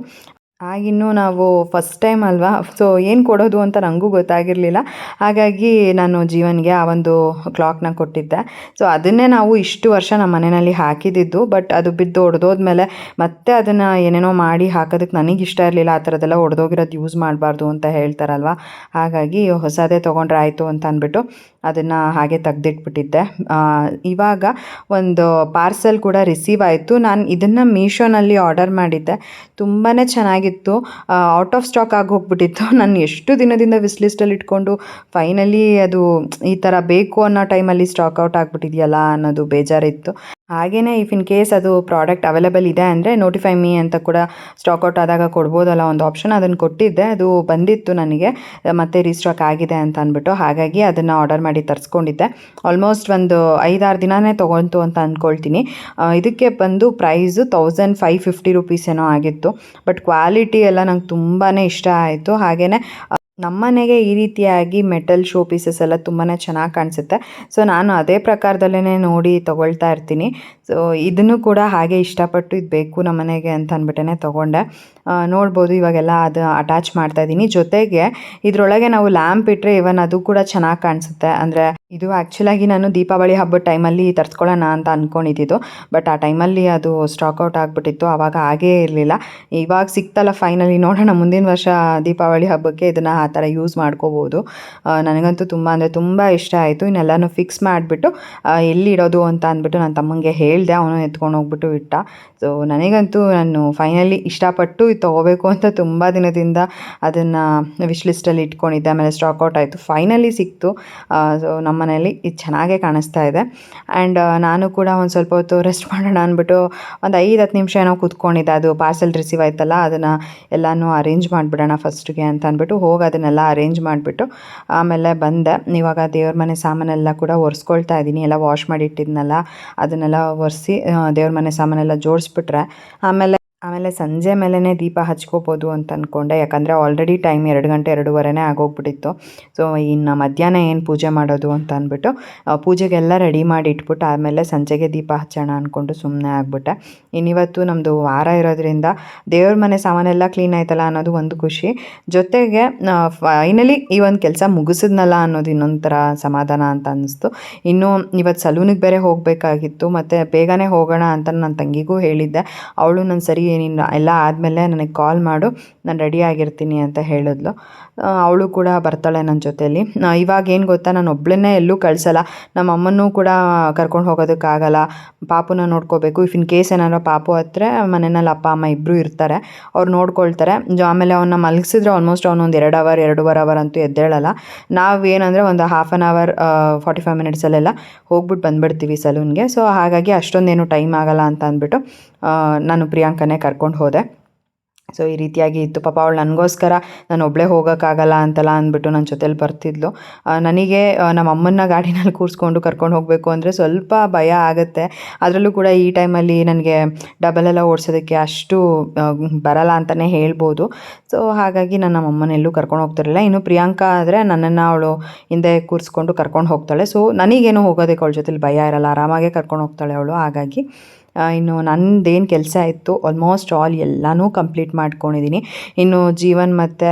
ಆಗಿನ್ನೂ ನಾವು ಫಸ್ಟ್ ಟೈಮ್ ಅಲ್ವಾ? ಸೊ ಏನು ಕೊಡೋದು ಅಂತ ನನಗೂ ಗೊತ್ತಾಗಿರಲಿಲ್ಲ. ಹಾಗಾಗಿ ನಾನು ಜೀವನ್ಗೆ ಆ ಒಂದು ಕ್ಲಾಕ್ನ ಕೊಟ್ಟಿದ್ದೆ. ಸೊ ಅದನ್ನೇ ನಾವು ಇಷ್ಟು ವರ್ಷ ನಮ್ಮ ಮನೆಯಲ್ಲಿ ಹಾಕಿದ್ದಿದ್ದು ಬಟ್ ಅದು ಬಿದ್ದು ಒಡೆದೋದ್ಮೇಲೆ ಮತ್ತೆ ಅದನ್ನು ಏನೇನೋ ಮಾಡಿ ಹಾಕೋದಕ್ಕೆ ನನಗೆ ಇಷ್ಟ ಇರಲಿಲ್ಲ. ಆ ಥರದ್ದೆಲ್ಲ ಒಡೆದೋಗಿರೋದು ಯೂಸ್ ಮಾಡಬಾರ್ದು ಅಂತ ಹೇಳ್ತಾರಲ್ವ? ಹಾಗಾಗಿ ಹೊಸದೇ ತೊಗೊಂಡ್ರೆ ಆಯಿತು ಅಂತ ಅಂದ್ಬಿಟ್ಟು ಅದನ್ನು ಹಾಗೆ ತೆಗ್ದಿಟ್ಬಿಟ್ಟಿದ್ದೆ. ಇವಾಗ ಒಂದು ಪಾರ್ಸೆಲ್ ಕೂಡ ರಿಸೀವ್ ಆಯಿತು. ನಾನು ಇದನ್ನು ಮೀಶೋನಲ್ಲಿ ಆರ್ಡರ್ ಮಾಡಿದ್ದೆ. ತುಂಬಾ ಚೆನ್ನಾಗಿತ್ತು. ಔಟ್ ಆಫ್ ಸ್ಟಾಕ್ ಆಗಿ ಹೋಗ್ಬಿಟ್ಟಿತ್ತು. ನಾನು ಎಷ್ಟು ದಿನದಿಂದ ವಿಸ್ ಲಿಸ್ಟಲ್ಲಿ ಇಟ್ಕೊಂಡು ಫೈನಲಿ ಅದು ಈ ಥರ ಬೇಕು ಅನ್ನೋ ಟೈಮಲ್ಲಿ ಸ್ಟಾಕ್ ಔಟ್ ಆಗಿಬಿಟ್ಟಿದೆಯಲ್ಲ ಅನ್ನೋದು ಬೇಜಾರಿತ್ತು. ಹಾಗೆಯೇ ಇಫ್ ಇನ್ ಕೇಸ್ ಅದು ಪ್ರಾಡಕ್ಟ್ ಅವೈಲೇಬಲ್ ಇದೆ ಅಂದರೆ ನೋಟಿಫೈ ಮೀ ಅಂತ ಕೂಡ ಸ್ಟಾಕ್ ಔಟ್ ಆದಾಗ ಕೊಡ್ಬೋದಲ್ಲ ಒಂದು ಆಪ್ಷನ್ ಅದನ್ನು ಕೊಟ್ಟಿದ್ದೆ. ಅದು ಬಂದಿತ್ತು ನನಗೆ. ಮತ್ತೆ ರೀಸ್ಟಾಕ್ ಆಗಿದೆ ಅಂತ ಅಂದ್ಬಿಟ್ಟು ಹಾಗಾಗಿ ಅದನ್ನು ಆರ್ಡರ್ ಮಾಡಿ ತರಿಸ್ಕೊಂಡಿದ್ದೆ. ಆಲ್ಮೋಸ್ಟ್ ಒಂದು ಐದಾರು ದಿನನೇ ತೊಗೊಂತು ಅಂತ ಅಂದ್ಕೊಳ್ತೀನಿ ಇದಕ್ಕೆ ಬಂದು price thousand five fifty rupees ಏನೋ ಆಗಿತ್ತು. ಬಟ್ ಕ್ವಾಲಿಟಿ ಎಲ್ಲ ನಂಗೆ ತುಂಬಾ ಇಷ್ಟ ಆಯಿತು. ಹಾಗೆಯೇ ನಮ್ಮನೆಗೆ ಈ ರೀತಿಯಾಗಿ ಮೆಟಲ್ ಶೋ ಪೀಸಸ್ ಎಲ್ಲ ತುಂಬಾ ಚೆನ್ನಾಗಿ ಕಾಣಿಸುತ್ತೆ. ಸೊ, ನಾನು ಅದೇ ಪ್ರಕಾರದಲ್ಲೇ ನೋಡಿ ತೊಗೊಳ್ತಾ ಇರ್ತೀನಿ. ಸೊ, ಇದನ್ನು ಕೂಡ ಹಾಗೆ ಇಷ್ಟಪಟ್ಟು ಇದು ಬೇಕು ನಮ್ಮನೆಗೆ ಅಂತ ಅಂದ್ಬಿಟ್ಟೇ ತೊಗೊಂಡೆ. ನೋಡ್ಬೋದು ಇವಾಗೆಲ್ಲ ಅದು ಅಟ್ಯಾಚ್ ಮಾಡ್ತಾ ಇದ್ದೀನಿ. ಜೊತೆಗೆ ಇದರೊಳಗೆ ನಾವು ಲ್ಯಾಂಪ್ ಇಟ್ಟರೆ ಇವನ್ ಅದು ಕೂಡ ಚೆನ್ನಾಗಿ ಕಾಣಿಸುತ್ತೆ. ಅಂದರೆ ಇದು ಆ್ಯಕ್ಚುಲಾಗಿ ನಾನು ದೀಪಾವಳಿ ಹಬ್ಬದ ಟೈಮಲ್ಲಿ ತರಿಸ್ಕೊಳ್ಳೋಣ ಅಂತ ಅಂದ್ಕೊಂಡಿದ್ದು ಬಟ್ ಆ ಟೈಮಲ್ಲಿ ಅದು ಸ್ಟಾಕ್ ಔಟ್ ಆಗಿಬಿಟ್ಟಿತ್ತು ಆವಾಗ ಆಗೇ ಇರಲಿಲ್ಲ. ಇವಾಗ ಸಿಕ್ತಲ್ಲ ಫೈನಲಿ ನೋಡೋಣ ಮುಂದಿನ ವರ್ಷ ದೀಪಾವಳಿ ಹಬ್ಬಕ್ಕೆ ಇದನ್ನು ಆ ಥರ ಯೂಸ್ ಮಾಡ್ಕೋಬೋದು. ನನಗಂತೂ ತುಂಬ ಅಂದರೆ ತುಂಬ ಇಷ್ಟ ಆಯಿತು. ಇನ್ನೆಲ್ಲನೂ ಫಿಕ್ಸ್ ಮಾಡಿಬಿಟ್ಟು ಎಲ್ಲಿ ಇಡೋದು ಅಂತ ಅಂದ್ಬಿಟ್ಟು ನನ್ನ ತಮ್ಮಂಗೆ ಹೇಳಿದೆ. ಅವನು ಎತ್ಕೊಂಡು ಹೋಗ್ಬಿಟ್ಟು ಇಟ್ಟ. ಸೊ ನನಗಂತೂ ನಾನು ಫೈನಲಿ ಇಷ್ಟಪಟ್ಟು ಇದು ತೊಗೋಬೇಕು ಅಂತ ತುಂಬ ದಿನದಿಂದ ಅದನ್ನು ವಿಶ್ ಲಿಸ್ಟಲ್ಲಿ ಇಟ್ಕೊಂಡಿದ್ದೆ. ಆಮೇಲೆ ಸ್ಟಾಕ್ ಔಟ್ ಆಯಿತು. ಫೈನಲಿ ಸಿಕ್ತು. ಸೊ ನಮ್ಮ ಮನೆಯಲ್ಲಿ ಇದು ಚೆನ್ನಾಗೇ ಕಾಣಿಸ್ತಾ ಇದೆ. ಆ್ಯಂಡ್ ನಾನು ಕೂಡ ಒಂದು ಸ್ವಲ್ಪ ಹೊತ್ತು ರೆಸ್ಟ್ ಮಾಡೋಣ ಅಂದ್ಬಿಟ್ಟು ಒಂದು ಐದು ಹತ್ತು ನಿಮಿಷ ಏನೋ ಕೂತ್ಕೊಂಡಿದ್ದೆ. ಅದು ಪಾರ್ಸೆಲ್ ರಿಸೀವ್ ಆಯ್ತಲ್ಲ, ಅದನ್ನು ಎಲ್ಲನೂ ಅರೇಂಜ್ ಮಾಡಿಬಿಡೋಣ ಫಸ್ಟ್ಗೆ ಅಂತ ಅಂದ್ಬಿಟ್ಟು ಹೋಗಿ ಅದನ್ನೆಲ್ಲ ಅರೇಂಜ್ ಮಾಡಿಬಿಟ್ಟು ಆಮೇಲೆ ಬಂದೆ. ಇವಾಗ ದೇವ್ರ ಮನೆ ಸಾಮಾನೆಲ್ಲ ಕೂಡ ಒರೆಸ್ಕೊಳ್ತಾ ಇದ್ದೀನಿ. ಎಲ್ಲ ವಾಶ್ ಮಾಡಿಟ್ಟಿದ್ನಲ್ಲ, ಅದನ್ನೆಲ್ಲ ಒರೆಸಿ ದೇವ್ರ ಮನೆ ಸಾಮಾನೆಲ್ಲ ಜೋಡಿಸ್ಬಿಟ್ರೆ ಆಮೇಲೆ ಆಮೇಲೆ ಸಂಜೆ ಮೇಲೇ ದೀಪ ಹಚ್ಕೋಬೋದು ಅಂತ ಅಂದ್ಕೊಂಡೆ ಯಾಕಂದರೆ ಆಲ್ರೆಡಿ ಟೈಮ್ ಎರಡು ಗಂಟೆ ಎರಡೂವರೆನೇ ಆಗೋಗ್ಬಿಟ್ಟಿತ್ತು. ಸೊ ಇನ್ನು ಮಧ್ಯಾಹ್ನ ಏನು ಪೂಜೆ ಮಾಡೋದು ಅಂತ ಅಂದ್ಬಿಟ್ಟು ಪೂಜೆಗೆಲ್ಲ ರೆಡಿ ಮಾಡಿ ಇಟ್ಬಿಟ್ಟು ಆಮೇಲೆ ಸಂಜೆಗೆ ದೀಪ ಹಚ್ಚೋಣ ಅಂದ್ಕೊಂಡು ಸುಮ್ಮನೆ ಆಗ್ಬಿಟ್ಟೆ. ಇನ್ನಿವತ್ತು ನಮ್ಮದು ವಾರ ಇರೋದ್ರಿಂದ ದೇವ್ರ ಮನೆ ಸಾಮಾನೆಲ್ಲ ಕ್ಲೀನ್ ಆಯ್ತಲ್ಲ ಅನ್ನೋದು ಒಂದು ಖುಷಿ. ಜೊತೆಗೆ ಫೈನಲಿ ಈ ಒಂದು ಕೆಲಸ ಮುಗಿಸಿದ್ನಲ್ಲ ಅನ್ನೋದು ಇನ್ನೊಂದು ಥರ ಸಮಾಧಾನ ಅಂತ ಅನ್ನಿಸ್ತು ಇನ್ನು ಇವತ್ತು ಸಲೂನಿಗೆ ಬೇರೆ ಹೋಗಬೇಕಾಗಿತ್ತು. ಮತ್ತು ಬೇಗನೆ ಹೋಗೋಣ ಅಂತ ನನ್ನ ತಂಗಿಗೂ ಹೇಳಿದ್ದೆ. ಅವಳು ನನ್ನ ಸರಿ ನೀನು ಎಲ್ಲ ಆದಮೇಲೆ ನನಗೆ ಕಾಲ್ ಮಾಡು, ನಾನು ರೆಡಿ ಆಗಿರ್ತೀನಿ ಅಂತ ಹೇಳಿದ್ಲು. ಅವಳು ಕೂಡ ಬರ್ತಾಳೆ ನನ್ನ ಜೊತೆಯಲ್ಲಿ ಇವಾಗ ಏನು ಗೊತ್ತಾ, ನಾನು ಒಬ್ಳನ್ನೇ ಎಲ್ಲೂ ಕಳಿಸಲ್ಲ. ನಮ್ಮ ಅಮ್ಮನೂ ಕೂಡ ಕರ್ಕೊಂಡು ಹೋಗೋದಕ್ಕಾಗಲ್ಲ. ಪಾಪುನ ನೋಡ್ಕೋಬೇಕು. ಇಫ್ ಇನ್ ಕೇಸ್ ಏನಾದ್ರು ಪಾಪು ಹತ್ರ ಮನೆಯಲ್ಲಿ ಅಪ್ಪ, ಅಮ್ಮ ಇಬ್ಬರು ಇರ್ತಾರೆ, ಅವ್ರು ನೋಡ್ಕೊಳ್ತಾರೆ. ಆಮೇಲೆ ಅವನ್ನ ಮಲಗಿಸಿದ್ರೆ ಆಲ್ಮೋಸ್ಟ್ ಅವನೊಂದು ಎರಡು ಅವರ್ ಎರಡೂವರೆ ಅವರ್ ಅಂತೂ ಎದ್ದೇಳಲ್ಲ. ನಾವು ಏನಂದರೆ ಒಂದು half an hour forty five ಮಿನಿಟ್ಸಲ್ಲೆಲ್ಲ ಹೋಗ್ಬಿಟ್ಟು ಬಂದ್ಬಿಡ್ತೀವಿ ಸಲೂನ್ಗೆ ಸೊ ಹಾಗಾಗಿ ಅಷ್ಟೊಂದೇನು ಟೈಮ್ ಆಗಲ್ಲ ಅಂತ ಅಂದ್ಬಿಟ್ಟು ನಾನು ಪ್ರಿಯಾಂಕನೇ ಕರ್ಕೊಂಡು ಹೋದೆ. ಸೊ ಈ ರೀತಿಯಾಗಿ ಇತ್ತು. ಪಾಪ ಅವಳು ನನಗೋಸ್ಕರ, ನಾನು ಒಬ್ಬಳೇ ಹೋಗೋಕ್ಕಾಗಲ್ಲ ಅಂತೆಲ್ಲ ಅಂದ್ಬಿಟ್ಟು ನನ್ನ ಜೊತೇಲಿ ಬರ್ತಿದ್ಲು. ನನಗೆ ನಮ್ಮ ಅಮ್ಮನ್ನ ಗಾಡಿನಲ್ಲಿ ಕೂರಿಸ್ಕೊಂಡು ಕರ್ಕೊಂಡು ಹೋಗಬೇಕು ಅಂದರೆ ಸ್ವಲ್ಪ ಭಯ ಆಗುತ್ತೆ. ಅದರಲ್ಲೂ ಕೂಡ ಈ ಟೈಮಲ್ಲಿ ನನಗೆ ಡಬಲ್ ಎಲ್ಲ ಓಡಿಸೋದಕ್ಕೆ ಅಷ್ಟು ಬರಲ್ಲ ಅಂತಲೇ ಹೇಳ್ಬೋದು. ಸೊ ಹಾಗಾಗಿ ನಾನು ನಮ್ಮ ಅಮ್ಮನ ಎಲ್ಲೂ ಕರ್ಕೊಂಡು ಹೋಗ್ತಿರಲಿಲ್ಲ. ಇನ್ನು ಪ್ರಿಯಾಂಕಾ ಆದರೆ ನನ್ನನ್ನು ಅವಳು ಹಿಂದೆ ಕೂರಿಸ್ಕೊಂಡು ಕರ್ಕೊಂಡು ಹೋಗ್ತಾಳೆ. ಸೊ ನನಗೇನು ಹೋಗೋದಕ್ಕೆ ಅವಳ ಜೊತೆಲಿ ಭಯ ಇರಲ್ಲ. ಆರಾಮಾಗೆ ಕರ್ಕೊಂಡು ಹೋಗ್ತಾಳೆ ಅವಳು. ಹಾಗಾಗಿ ಇನ್ನು ನಂದೇನು ಕೆಲಸ ಇತ್ತು ಆಲ್ಮೋಸ್ಟ್ ಆಲ್ ಎಲ್ಲನೂ ಕಂಪ್ಲೀಟ್ ಮಾಡ್ಕೊಂಡಿದ್ದೀನಿ ಇನ್ನು ಜೀವನ್ ಮತ್ತು